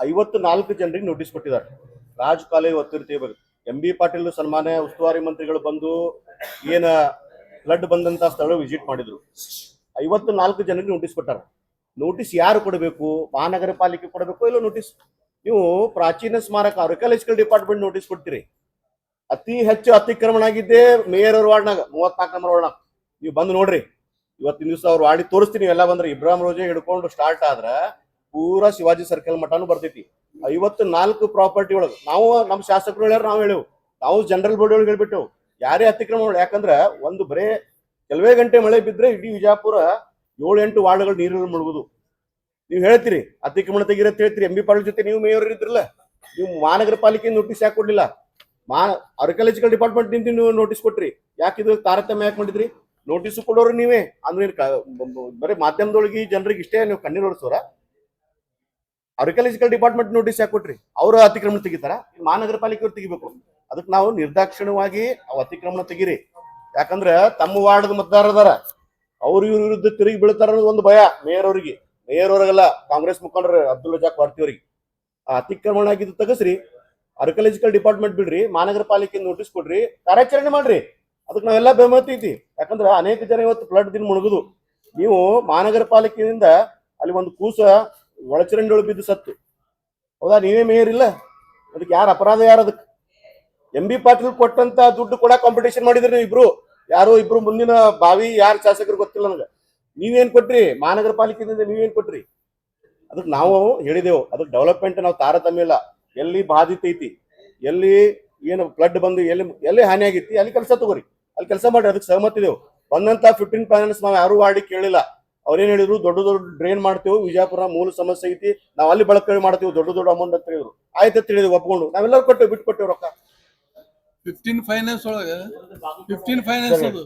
ಐವತ್ತು ನಾಲ್ಕು ಜನರಿಗೆ ನೋಟಿಸ್ ಕೊಟ್ಟಿದ್ದಾರೆ. ರಾಜ್ ಕಾಲುವೆ ಒತ್ತಿರ್ತೀವಿ ಬಗ್ಗೆ ಎಂ ಬಿ ಪಾಟೀಲ್ ಸನ್ಮಾನ್ಯ ಉಸ್ತುವಾರಿ ಮಂತ್ರಿಗಳು ಬಂದು ಏನ ಫ್ಲಡ್ ಬಂದಂತ ಸ್ಥಳ ವಿಸಿಟ್ ಮಾಡಿದ್ರು. ಐವತ್ತು ನಾಲ್ಕು ಜನರಿಗೆ ನೋಟಿಸ್ ಕೊಟ್ಟಾರ. ನೋಟಿಸ್ ಯಾರು ಕೊಡಬೇಕು? ಮಹಾನಗರ ಪಾಲಿಕೆ ಕೊಡಬೇಕು ಇಲ್ಲ ನೋಟಿಸ್ ನೀವು ಪ್ರಾಚೀನ ಸ್ಮಾರಕ ಆರ್ಕಿಯಾಲಜಿಕಲ್ ಡಿಪಾರ್ಟ್ಮೆಂಟ್ ನೋಟಿಸ್ ಕೊಡ್ತೀರಿ. ಅತಿ ಹೆಚ್ಚು ಅತಿಕ್ರಮಣ ಆಗಿದ್ದೇ ಮೇಯರ್ ವಾರ್ಡ್ನಾಗ, ಮೂವತ್ನಾಲ್ಕು ನಂಬರ್ ವಾರ್ಡ್ನಾಗ. ನೀವು ಬಂದು ನೋಡ್ರಿ. ಇವತ್ತಿನ ದಿವಸ ಅವ್ರು ಆಡಿ ತೋರಿಸ್ತೀನಿ ಎಲ್ಲ ಬಂದ್ರೆ ಇಬ್ರಾಹಿಂ ರೋಜೆ ಹಿಡ್ಕೊಂಡು ಸ್ಟಾರ್ಟ್ ಆದ್ರ ಪೂರಾ ಶಿವಾಜಿ ಸರ್ಕಲ್ ಮಠನೂ ಬರ್ತೈತಿ. ಐವತ್ತು ನಾಲ್ಕು ಪ್ರಾಪರ್ಟಿ ಒಳಗೆ, ನಾವು ನಮ್ಮ ಶಾಸಕರು ಹೇಳ್ಯಾರ, ನಾವು ಹೇಳೇವು. ನಾವು ಜನರಲ್ ಬಾಡಿ ಒಳಗೆ ಹೇಳ್ಬಿಟ್ಟೆವು ಯಾರೇ ಅತಿಕ್ರಮ ಯಾಕಂದ್ರೆ ಒಂದು ಬರೇ ಕೆಲವೇ ಗಂಟೆ ಮಳೆ ಬಿದ್ರೆ ಇಡೀ ವಿಜಾಪುರ ಏಳು ಎಂಟು ವಾರ್ಡ್ಗಳು ನೀರಲ್ಲಿ ಮುಳುಗುದು. ನೀವು ಹೇಳ್ತೀರಿ, ಅತಿಕ್ರಮಣ ತೆಗೀರಿ ಅಂತ ಹೇಳ್ತೀರಿ ಎಂ ಬಿ ಪಾಟೀಲ್ ಜೊತೆ ನೀವು ಮೇಯರ್ ಇದ್ರಲ್ಲ. ನೀವು ಮಹಾನಗರ ಪಾಲಿಕೆ ನೋಟಿಸ್ ಯಾಕೆ ಕೊಡ್ಲಿಲ್ಲ? ಮಾ ಅಗ್ರಿಕಲ್ಚರ್ ಡಿಪಾರ್ಟ್ಮೆಂಟ್ನಿಂದ ನೀವು ನೋಟಿಸ್ ಕೊಟ್ರಿ. ಯಾಕಿದು ತಾರತಮ್ಯ ಯಾಕೆ ಮಾಡಿದ್ರಿ? ನೋಟಿಸ್ ಕೊಡೋರು ನೀವೇ. ಅಂದ್ರೆ ಬರೀ ಮಾಧ್ಯಮದೊಳಗೆ ಜನರಿಗೆ ಇಷ್ಟೇ ನೀವು ಕಣ್ಣೀರ್ ಓಡಿಸೋರ ಆರ್ಕಿಯಾಲಜಿಕಲ್ ಡಿಪಾರ್ಟ್ಮೆಂಟ್ ನೋಟಿಸ್ ಯಾಕೆ ಕೊಟ್ರಿ? ಅವರು ಅತಿಕ್ರಮಣ ತೆಗಿತಾರ? ಮಹಾನಗರ ಪಾಲಿಕೆಯವ್ರು ತೆಗಿಬೇಕು. ಅದಕ್ಕೆ ನಾವು ನಿರ್ದಾಕ್ಷಿಣ್ಯವಾಗಿ ಅವ ಅತಿಕ್ರಮಣ ತೆಗಿರಿ. ಯಾಕಂದ್ರ ತಮ್ಮ ವಾರ್ಡ್ ಮತದಾರ ಅದಾರ. ಅವ್ರ ಇವ್ರ ವಿರುದ್ಧ ತಿರುಗಿ ಬೀಳ್ತಾರ ಅನ್ನೋದು ಒಂದು ಭಯ ಮೇಯರ್ ಅವ್ರಿಗೆ. ಮೇಯರ್ ಅವ್ರಿಗೆಲ್ಲ, ಕಾಂಗ್ರೆಸ್ ಮುಖಂಡರು ಅಬ್ದುಲ್ ರಜಾಕ್ ವಾರ್ತಿಯವರಿಗೆ ಆ ಅತಿಕ್ರಮಣ ಆಗಿದ್ದು ತಗಸ್ರಿ. ಆರ್ಕಿಯಾಲಜಿಕಲ್ ಡಿಪಾರ್ಟ್ಮೆಂಟ್ ಬಿಡ್ರಿ, ಮಹಾನಗರ ಪಾಲಿಕೆ ನೋಟಿಸ್ ಕೊಡ್ರಿ, ಕಾರ್ಯಾಚರಣೆ ಮಾಡ್ರಿ. ಅದಕ್ಕೆ ನಾವೆಲ್ಲ ಬೆಂಬಲ ಐತಿ ಯಾಕಂದ್ರೆ ಅನೇಕ ಜನ ಇವತ್ತು ಫ್ಲಡ್ ದಿನ ಮುಳುಗುದು. ನೀವು ಮಹಾನಗರ ಪಾಲಿಕೆಯಿಂದ ಅಲ್ಲಿ ಒಂದು ಕೂಸ ಒಳಚರಂಡಿ ಬಿದ್ದು ಸತ್ತು. ಹೌದಾ? ನೀವೇ ಮೇಯರ್ ಇಲ್ಲ? ಅದಕ್ಕೆ ಯಾರು ಅಪರಾಧ ಯಾರು ಅದಕ್ಕೆ? ಎಂ ಬಿ ಪಾಟೀಲ್ ಕೊಟ್ಟಂತ ದುಡ್ಡು ಕೂಡ ಕಾಂಪಿಟೇಷನ್ ಮಾಡಿದ್ರಿ ನೀವು ಇಬ್ರು. ಯಾರು ಇಬ್ರು ಮುಂದಿನ ಬಾವಿ ಯಾರು ಶಾಸಕರು ಗೊತ್ತಿಲ್ಲ ನನಗೆ. ನೀವೇನ್ ಕೊಟ್ರಿ? ಮಹಾನಗರ ಪಾಲಿಕೆಯಿಂದ ನೀವೇನ್ ಕೊಟ್ರಿ? ಅದಕ್ಕೆ ನಾವು ಹೇಳಿದೆವು, ಅದಕ್ಕೆ ಡೆವಲಪ್ಮೆಂಟ್ ನಾವು ತಾರತಮ್ಯ ಇಲ್ಲ. ಎಲ್ಲಿ ಬಾಧಿತ ಐತಿ ಎಲ್ಲಿ ಏನು ಫ್ಲಡ್ ಬಂದು ಎಲ್ಲಿ ಎಲ್ಲಿ ಹಾನಿ ಆಗೈತಿ? ಅಲ್ಲಿ ಕೆಲಸ ತಗೋರಿ. ಅಲ್ಲಿ ಕೆಲಸ ಮಾಡ್ರಿ ಅದಕ್ಕೆ ಸಹಮತ ಇದೇವು. ಬಂದಂತ ಫಿಫ್ಟೀನ್ ಫೈನಾನ್ಸ್ ನಾವು ಯಾರು ವಾಡಿ ಕೇಳಿಲ್ಲ. ಅವ್ರೇನ್ ಹೇಳಿದ್ರು ದೊಡ್ಡ ದೊಡ್ಡ ಡ್ರೈನ್ ಮಾಡ್ತೇವೆ ವಿಜಯಪುರ ಮೂಲ ಸಮಸ್ಯೆ ಐತಿ ನಾವು ಅಲ್ಲಿ ಬಳಕೆ ಮಾಡ್ತೀವಿ ದೊಡ್ಡ ದೊಡ್ಡ ಅಮೌಂಟ್ ಅಂತ ಹೇಳಿದ್ರು. ಆಯ್ತು ಅಂತ ಹೇಳಿದ್ವಿ ಒಪ್ಕೊಂಡು. ನಾವೆಲ್ಲರೂ ಕೊಟ್ಟೆವು ಬಿಟ್ಟು ಕೊಟ್ಟೆವು ರೊಕ್ಕ. ಫಿಫ್ಟೀನ್ ಫೈನಾನ್ಸ್ ಒಳಗೆ ಫಿಫ್ಟೀನ್ ಫೈನಾನ್ಸ್ ಅದು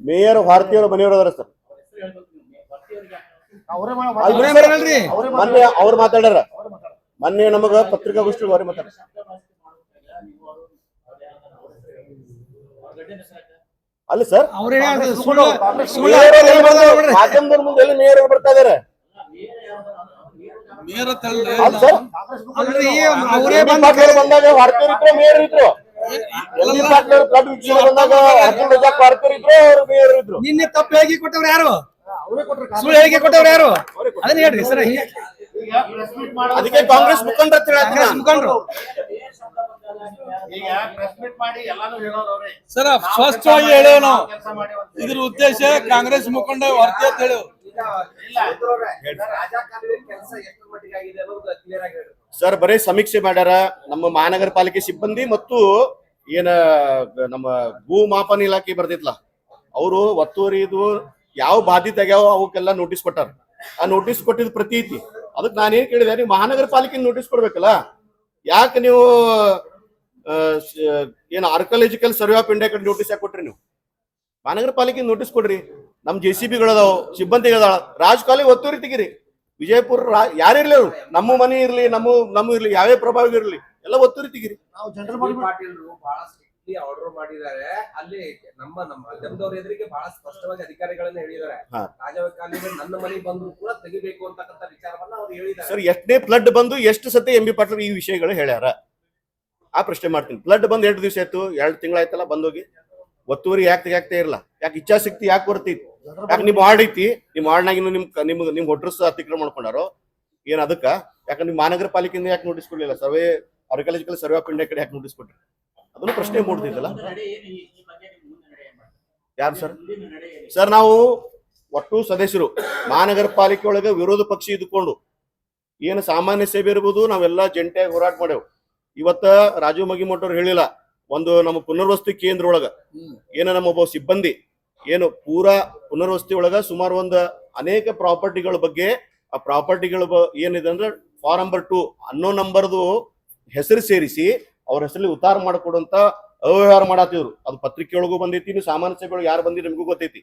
ಮೇಯರ್ ಭಾರತೀಯರ ಮನೆಯವರು ಅದಾರ ಸರ್. ಮೊನ್ನೆ ಅವ್ರು ಮಾತಾಡ್ಯಾರ. ಮೊನ್ನೆ ನಮಗ ಪತ್ರಿಕಾಗೋಷ್ಠಿ ಅವ್ರೆ ಮಾತಾಡ ಅಲ್ಲ ಸರ್? ಅವ್ರೇ. ಮಾಧ್ಯಮದವ್ರ ಮುಂದೆ ಎಲ್ಲಿ ಮೇಯರ್ ಬರ್ತಾ ಇದಾರೆ? ಅವರೇ ಬಂದಾಗ ಇದ್ರು ಮೇಯರ್ ಇದ್ರು. ಎಂ ಬಿ ಪಾಟೀಲ್ ಅವರು ಬಂದಾಗ ಅಬ್ದುಲ್ ರಜಾಕ್ ಭಾರತೀಯರು ಇದ್ರು ಅವ್ರು ಮೇಯರ್ ಇದ್ರು. ನಿನ್ನೆ ತಪ್ಪು ಹೇಳಿಕೆ ಕೊಟ್ಟವ್ರು ಯಾರು? ಸುಳ್ಳು ಹೇಳಿಕೆ ಕೊಟ್ಟವ್ರು ಯಾರು? ಅದನ್ನ ಹೇಳ್ರಿ ಸರ್ ಅದಕ್ಕೆ ಕಾಂಗ್ರೆಸ್ ಮುಖಂಡ್ರ ಮುಖಂಡ್ರು. ಸರ್ ಸ್ಪಷ್ಟವಾಗಿ ಹೇಳೇವ್ ನಾವು. ಇದ್ರ ಉದ್ದೇಶ ಕಾಂಗ್ರೆಸ್ ಮುಖಂಡ ವರ್ತಿ ಅಂತ ಹೇಳು. ಈಗ ರಾಜಾ ಕೆಲಸ ಎಷ್ಟು ಮಟ್ಟಿಗೆ ಆಗಿದೆ ಅನ್ನೋದು ಕ್ಲಿಯರ್ ಆಗಿ ಹೇಳಿ ಸರ್ ಬರೀ ಸಮೀಕ್ಷೆ ಮಾಡ್ಯಾರ ನಮ್ಮ ಮಹಾನಗರ ಪಾಲಿಕೆ ಸಿಬ್ಬಂದಿ ಮತ್ತು ಏನ ನಮ್ಮ ಭೂ ಮಾಪನ ಇಲಾಖೆ ಬರ್ದಿತ್ಲ. ಅವರು ಒತ್ತುವರಿ ಇದು ಯಾವ ಬಾಧಿತ ಆಗ್ಯಾವ ಅವಕ್ಕೆಲ್ಲ ನೋಟಿಸ್ ಕೊಟ್ಟಾರ. ಆ ನೋಟಿಸ್ ಕೊಟ್ಟಿದ್ ಪ್ರತಿ ಐತಿ ಅದಕ್ಕೆ ನಾನೇನ್ ಕೇಳಿದೆ ನೀವು ಮಹಾನಗರ ಪಾಲಿಕೆ ನೋಟಿಸ್ ಕೊಡ್ಬೇಕಲ್ಲ. ಯಾಕೆ ನೀವು ಏನ್ ಆರ್ಕಾಲಜಿಕಲ್ ಸರ್ವೆ ಆಫ್ ಇಂಡಿಯಾ ಕಡೆ ನೋಟಿಸ್ ಯಾಕೆ ಕೊಟ್ರಿ ನೀವು? ಮಹಾನಗರ ಪಾಲಿಕೆ ನೋಟಿಸ್ ಕೊಡ್ರಿ. ನಮ್ ಜೆ ಸಿ ಬಿಗಳದಾವ ಸಿಬ್ಬಂದಿಗಳದಾಳ. ರಾಜ್ ಕಾಲೇಜ್ ಒತ್ತುವರಿ ತೆಗಿರಿ ವಿಜಯಪುರ ಯಾರು ಯಾರಿರ್ಲಿ ಅವ್ರು? ನಮ್ಮ ಮನೆ ಇರ್ಲಿ ನಮ್ಮ ನಮ್ಮ ಇರ್ಲಿ ಯಾವ್ಯಾವ ಪ್ರಭಾವ ಇರ್ಲಿ ಎಲ್ಲ ಒತ್ತೂರಿ ತೆಗಿರಿ ನಾವು ಜನರಲ್ ಪಾಟೀಲ್ರು ಬಹಳ ಸ್ಟ್ರಿಕ್ಟ್ಲಿ ಆರ್ಡರ್ ಮಾಡಿದ್ದಾರೆ. ಅಲ್ಲಿ ನಮ್ಮ ನಮ್ಮ ಮಾಧ್ಯಮದವ್ರ ಎದುರಿಗೆ ಬಹಳ ಸ್ಪಷ್ಟವಾಗಿ ಅಧಿಕಾರಿಗಳನ್ನ ಹೇಳಿದ್ದಾರೆ. ಹಾ. ರಾಜಕಾಲುವೆ ನನ್ನ ಮನೆಗೆ ಬಂದ್ರು ಕೂಡ ತೆಗಿಬೇಕು ಅಂತಕ್ಕಂಥ ವಿಚಾರವನ್ನ ಅವ್ರು ಹೇಳಿದ್ದಾರೆ. ಸರ್ ಎಷ್ಟನೇ ಫ್ಲಡ್ ಬಂದು ಎಷ್ಟು ಸತಿ ಎಂ ಬಿ ಪಾಟೀಲ್ ಈ ವಿಷಯಗಳು ಹೇಳ್ಯಾರ? ಆ ಪ್ರಶ್ನೆ ಮಾಡ್ತೀನಿ. ಬ್ಲಡ್ ಬಂದು ಎರಡು ದಿವಸ ಆಯ್ತು, ಎರಡು ತಿಂಗಳಾಯ್ತಲ್ಲ, ಬಂದೋಗಿ. ಒತ್ತುವರಿ ಯಾಕೆ ತೆಗ್ಯಾಕ್ತಾ ಇರಲ್ಲ. ಯಾಕೆ ಇಚ್ಛಾಶಕ್ತಿ ಯಾಕೆ ಬರ್ತೈತಿ? ಯಾಕೆ ನಿಮ್ಮ ಹಾಡ್ ಐತಿ ನಿಮ್ ಇನ್ನು ನಿಮ್ ನಿಮ್ಮ ನಿಮ್ ಹೊಡ್ರಸ್ ಅತಿಕ್ರಮ ಮಾಡ್ಕೊಂಡಾರೋ? ಏನ್ ಅದಕ್ಕ? ಯಾಕಂದ್ರೆ ನಿಮ್ಮ ಮಹಾನಗರ ಪಾಲಿಕೆಯಿಂದ ಯಾಕೆ ನೋಟಿಸ್ ಕೊಡ್ಲಿಲ್ಲ? Survey archaeological survey of India ಕಡೆ ಯಾಕೆ ನೋಟಿಸ್ ಕೊಟ್ರಿ? ಅದನ್ನು ಪ್ರಶ್ನೆ ಮೂಡ್ತಿದ್ದಲ್ಲ. ಯಾರು ಸರ್? ಸರ್, ನಾವು ಒಟ್ಟು ಸದಸ್ಯರು. ಮಹಾನಗರ ಪಾಲಿಕೆ ಒಳಗೆ ವಿರೋಧ ಪಕ್ಷ ಇದ್ಕೊಂಡು, ಏನು ಸಾಮಾನ್ಯ ಸೇವೆ ಇರ್ಬೋದು, ನಾವೆಲ್ಲ ಜಂಟಿಯಾಗಿ ಹೋರಾಟ ಮಾಡೇವು ಇವತ್ತ ರಾಜೀವ್ ಮಗಿಮಠ್ ಅವ್ರು ಹೇಳಿಲ್ಲ ಒಂದು ನಮ್ಮ ಪುನರ್ವಸತಿ ಕೇಂದ್ರ ಒಳಗ ಏನ ನಮ್ಮ ಒಬ್ಬ ಸಿಬ್ಬಂದಿ ಏನು ಪೂರಾ ಪುನರ್ವಸತಿ ಒಳಗ ಸುಮಾರು ಒಂದು ಅನೇಕ ಪ್ರಾಪರ್ಟಿಗಳ ಬಗ್ಗೆ ಆ ಪ್ರಾಪರ್ಟಿಗಳ ಏನಿದೆ ಅಂದ್ರೆ ಫಾರ್ ನಂಬರ್ ಟು ಅನ್ನೋ ನಂಬರ್ದು ಹೆಸರು ಸೇರಿಸಿ ಅವ್ರ ಹೆಸರಲ್ಲಿ ಉತ್ತಾರ ಮಾಡಿಕೊಡುವಂತ ಅವ್ಯವಹಾರ ಮಾಡತ್ತಿದ್ರು ಅದು ಪತ್ರಿಕೆ ಒಳಗೂ ಬಂದೈತಿ ನೀವು ಸಾಮಾನ್ಯ ಸಭೆಗಳು ಯಾರು ಬಂದಿರಿ ನಿಮಗೂ ಗೊತ್ತೈತಿ.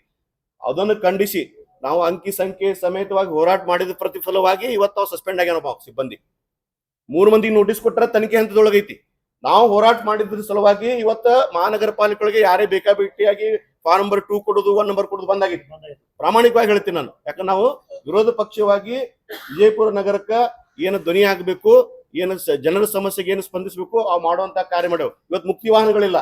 ಅದನ್ನು ಖಂಡಿಸಿ ನಾವು ಅಂಕಿ ಸಂಖ್ಯೆ ಸಮೇತವಾಗಿ ಹೋರಾಟ ಮಾಡಿದ ಪ್ರತಿಫಲವಾಗಿ ಇವತ್ತು ನಾವು ಸಸ್ಪೆಂಡ್ ಆಗ್ಯಾನಪ್ಪ ಸಿಬ್ಬಂದಿ. ಮೂರು ಮಂದಿ ನೋಟಿಸ್ ಕೊಟ್ಟರೆ ತನಿಖೆ ಹಂತದೊಳಗೈತಿ. ನಾವು ಹೋರಾಟ ಮಾಡಿದ್ರ ಸಲುವಾಗಿ ಇವತ್ತ ಮಹಾನಗರ ಪಾಲಿಕೆಗಳಿಗೆ ಯಾರೇ ಬೇಕಾಬಿಟ್ಟಿಯಾಗಿ ಫಾರ್ ನಂಬರ್ ಟೂ ಕೊಡೋದು ಒನ್ ನಂಬರ್ ಕೊಡೋದು ಬಂದಾಗಿತ್ತು ಪ್ರಾಮಾಣಿಕವಾಗಿ ಹೇಳ್ತೀನಿ ನಾನು. ಯಾಕಂದ್ರೆ ನಾವು ವಿರೋಧ ಪಕ್ಷವಾಗಿ ವಿಜಯಪುರ ನಗರಕ್ಕ ಏನು ಧ್ವನಿ ಆಗಬೇಕು, ಏನು ಜನರ ಸಮಸ್ಯೆಗೆ ಏನು ಸ್ಪಂದಿಸಬೇಕು, ಅವು ಮಾಡುವಂತ ಕಾರ್ಯ ಮಾಡ್ಯಾವ. ಇವತ್ತು ಮುಕ್ತಿ ವಾಹನಗಳಿಲ್ಲ.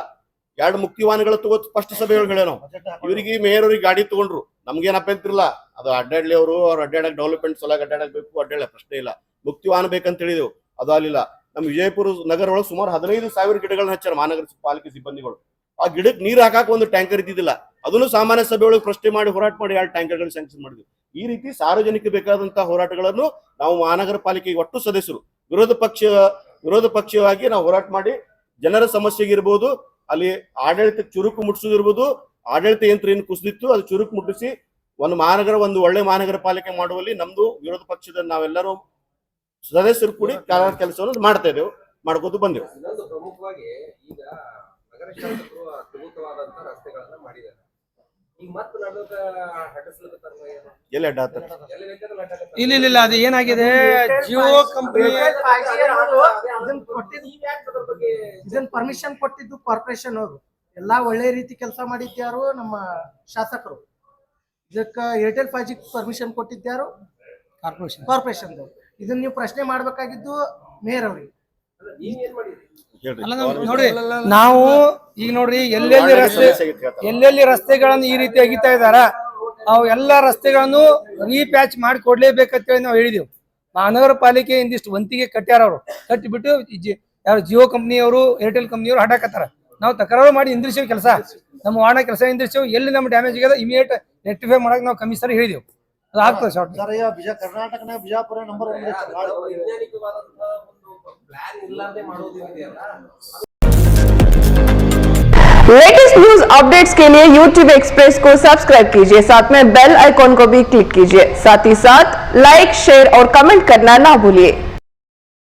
ಎರಡು ಮುಕ್ತಿ ವಾಹನಗಳ ತಗೋ ಸ್ಪಷ್ಟ ಸಭೆಗಳು ನಾವು ಇವರಿಗೆ ಮೇಯರ್ ಅವ್ರಿಗೆ ಗಾಡಿ ತಗೊಂಡ್ರು. ನಮ್ಗೇನ್ ಅಭ್ಯಂತರ ಅದು ಅಡ್ಡಾಡ್ಲಿ ಅವರು ಅವ್ರು ಅಡ್ಡಾಡಕ್ ಡೆವಲಪ್ಮೆಂಟ್ ಸಲ ಅಡ್ಡಾಡಕ್ ಬೇಕು ಅಡ್ಡಾಡ ಪ್ರಶ್ನೆ ಇಲ್ಲ. ಮುಕ್ತಿ ವಾಹನ ಬೇಕಂತ ಹೇಳಿದೆವು. ಅದು ಅಲ್ಲಿಲ್ಲ ನಮ್ಮ ವಿಜಯಪುರ ನಗರ ಒಳಗೆ ಸುಮಾರು ಹದಿನೈದು ಸಾವಿರ ಗಿಡಗಳನ್ನ ಹಚ್ಚಾರ ಮಹಾನಗರ ಪಾಲಿಕೆ ಸಿಬ್ಬಂದಿಗಳು. ಆ ಗಿಡಕ್ಕೆ ನೀರು ಹಾಕಾಕ ಒಂದು ಟ್ಯಾಂಕರ್ ಇದ್ದಿದ್ದಿಲ್ಲ. ಅದನ್ನು ಸಾಮಾನ್ಯ ಸಭೆ ಒಳಗೆ ಪ್ರಶ್ನೆ ಮಾಡಿ ಹೋರಾಟ ಮಾಡಿ ಎರಡು ಟ್ಯಾಂಕರ್ಗಳನ್ನು ಸ್ಯಾಂಕ್ಷನ್ ಮಾಡಿದ್ವಿ. ಈ ರೀತಿ ಸಾರ್ವಜನಿಕ ಬೇಕಾದಂತಹ ಹೋರಾಟಗಳನ್ನು ನಾವು ಮಹಾನಗರ ಪಾಲಿಕೆಗೆ ಒಟ್ಟು ಸದಸ್ಯರು, ವಿರೋಧ ಪಕ್ಷ, ವಿರೋಧ ಪಕ್ಷವಾಗಿ ನಾವು ಹೋರಾಟ ಮಾಡಿ ಜನರ ಸಮಸ್ಯೆಗೆ ಇರ್ಬೋದು, ಅಲ್ಲಿ ಆಡಳಿತ ಚುರುಕು ಮುಟ್ಟಿಸೋದಿರ್ಬೋದು ಆಡಳಿತ ಯಂತ್ರ ಏನು ಕುಸಿದಿತ್ತು, ಅದು ಚುರುಕು ಮುಟ್ಟಿಸಿ ಒಂದು ಮಹಾನಗರ, ಒಂದು ಒಳ್ಳೆ ಮಹಾನಗರ ಪಾಲಿಕೆ ಮಾಡುವಲ್ಲಿ ನಮ್ದು ವಿರೋಧ ಪಕ್ಷದ ನಾವೆಲ್ಲರೂ ಸದಸ್ಯರು ಕೂಡಿ ಕೆಲಸವನ್ನು ಮಾಡ್ತಾ ಇದ್ದೇವೆ ಮಾಡ್ಕೋದು ಬಂದೆವು. ಇನ್ನೊಂದು ಪ್ರಮುಖವಾಗಿ ಈಗ ನಗರ ಶಾಸಕರು ಅದ್ಭುತವಾದಂತ ರಸ್ತೆಗಳನ್ನ ಮಾಡಿದ್ದಾರೆ. ಈಗ ಮತ್ತೆ ನಡುಕ ಹಡಸ್ಲಿಕತ್ತಾರ ಏನು? ಎಲ್ಲಿ ಅಡ್ಡ ಆಗ್ತಾರೆ ಎಲ್ಲಿ ಬೇಕಾದ್ರೂ ಅಡ್ಡಾಡಕತ್ತಾರ. ಇಲ್ಲ ಇಲ್ಲ ಇಲ್ಲ ಅದು ಏನಾಗಿದೆ? ಜಿಯೋ ಕಂಪನಿ ಇದನ್ನ ಕೊಟ್ಟಿದ್ದು ನೀವ್ ಯಾಕ್ ಅದ್ರ ಬಗ್ಗೆ ಇದನ್ನ ಪರ್ಮಿಷನ್ ಕೊಟ್ಟಿದ್ದು ಕಾರ್ಪೊರೇಷನ್ ಅವರು. ಎಲ್ಲಾ ಒಳ್ಳೆ ರೀತಿ ಕೆಲಸ ಮಾಡಿದ್ಯಾರು ನಮ್ಮ ಶಾಸಕರು. ಇದಕ್ಕ ಏರ್ಟೆಲ್ ಫೈವ್ ಜಿ ಪರ್ಮಿಷನ್ ಕೊಟ್ಟಿದ್ಯಾರು? ಕಾರ್ಪೊರೇಷನ್ ಕಾರ್ಪೊರೇಷನ್ ಇದನ್ನ ನೀವು ಪ್ರಶ್ನೆ ಮಾಡ್ಬೇಕಾಗಿದ್ದು ಮೇಯರ್ ಅವ್ರಿಗೆ. ನೀವ್ ಏನ್ ಮಾಡಿದ್ರಿ? ಹೇಳ್ರಿ. ನೋಡ್ರಿ ನಾವು ಈಗ ನೋಡ್ರಿ ಎಲ್ಲೆಲ್ಲಿ ರಸ್ತೆ ಎಲ್ಲೆಲ್ಲಿ ರಸ್ತೆಗಳನ್ನು ಈ ರೀತಿ ಅಗಿತಾ ಇದಾರ ಅವು ಎಲ್ಲಾ ರಸ್ತೆಗಳನ್ನು ರೀಪ್ಯಾಚ್ ಮಾಡಿ ಕೊಡ್ಲೇಬೇಕಂತೇಳಿ ನಾವು ಹೇಳಿದೆವು. ಮಹಾನಗರ ಪಾಲಿಕೆ ಇಂದಿಷ್ಟು ವಂತಿಗೆ ಕಟ್ಟ್ಯಾರ ಅವರು. ಕಟ್ಟಿಬಿಟ್ಟು ಯಾರು ಜಿಯೋ ಕಂಪ್ನಿಯವರು ಏರ್ಟೆಲ್ ಕಂಪ್ನಿಯವರು ಹಾಡಾಕತ್ತಾರ ನಾವು ತಕರಾರು ಮಾಡಿ ಇಂದ್ರಿಸೇವ್ ಕೆಲಸ. ನಮ್ಮ ವಾಹನ ಕೆಲಸ ಇಂದ್ರಿಸೇವ್ ಎಲ್ಲಿ ನಮ್ಮ ಡ್ಯಾಮೇಜ್ ಆಗ್ಯದ ಇಮಿಡಿಯೇಟ್ ರೆಕ್ಟಿಫೈ ಮಾಡಕ್ ನಾವು ಕಮಿಷನರ್ ಹೇಳಿದೆವು. ಆಗ್ತದೆ ಶಾರ್ಟ್ ಸರ್ ಈಗ ಬಿಜಾ ಕರ್ನಾಟಕನ ಬಿಜಾಪುರ ನಂಬರ್ ಒನ್ ಐತಿ ಸರ್. ಅದು ವೈಜ್ಞಾನಿಕವಾದಂತ ಒಂದು ಪ್ಲಾನ್ ಇಲ್ಲಾರ್ದೆ ಮಾಡೋದಿದೆಯಲ್ಲ लेटेस्ट न्यूज अपडेट्स के लिए YouTube एक्सप्रेस को सब्सक्राइब कीजिए साथ में बेल आइकॉन को भी क्लिक कीजिए साथ ही साथ लाइक शेयर और कमेंट करना ना भूलिए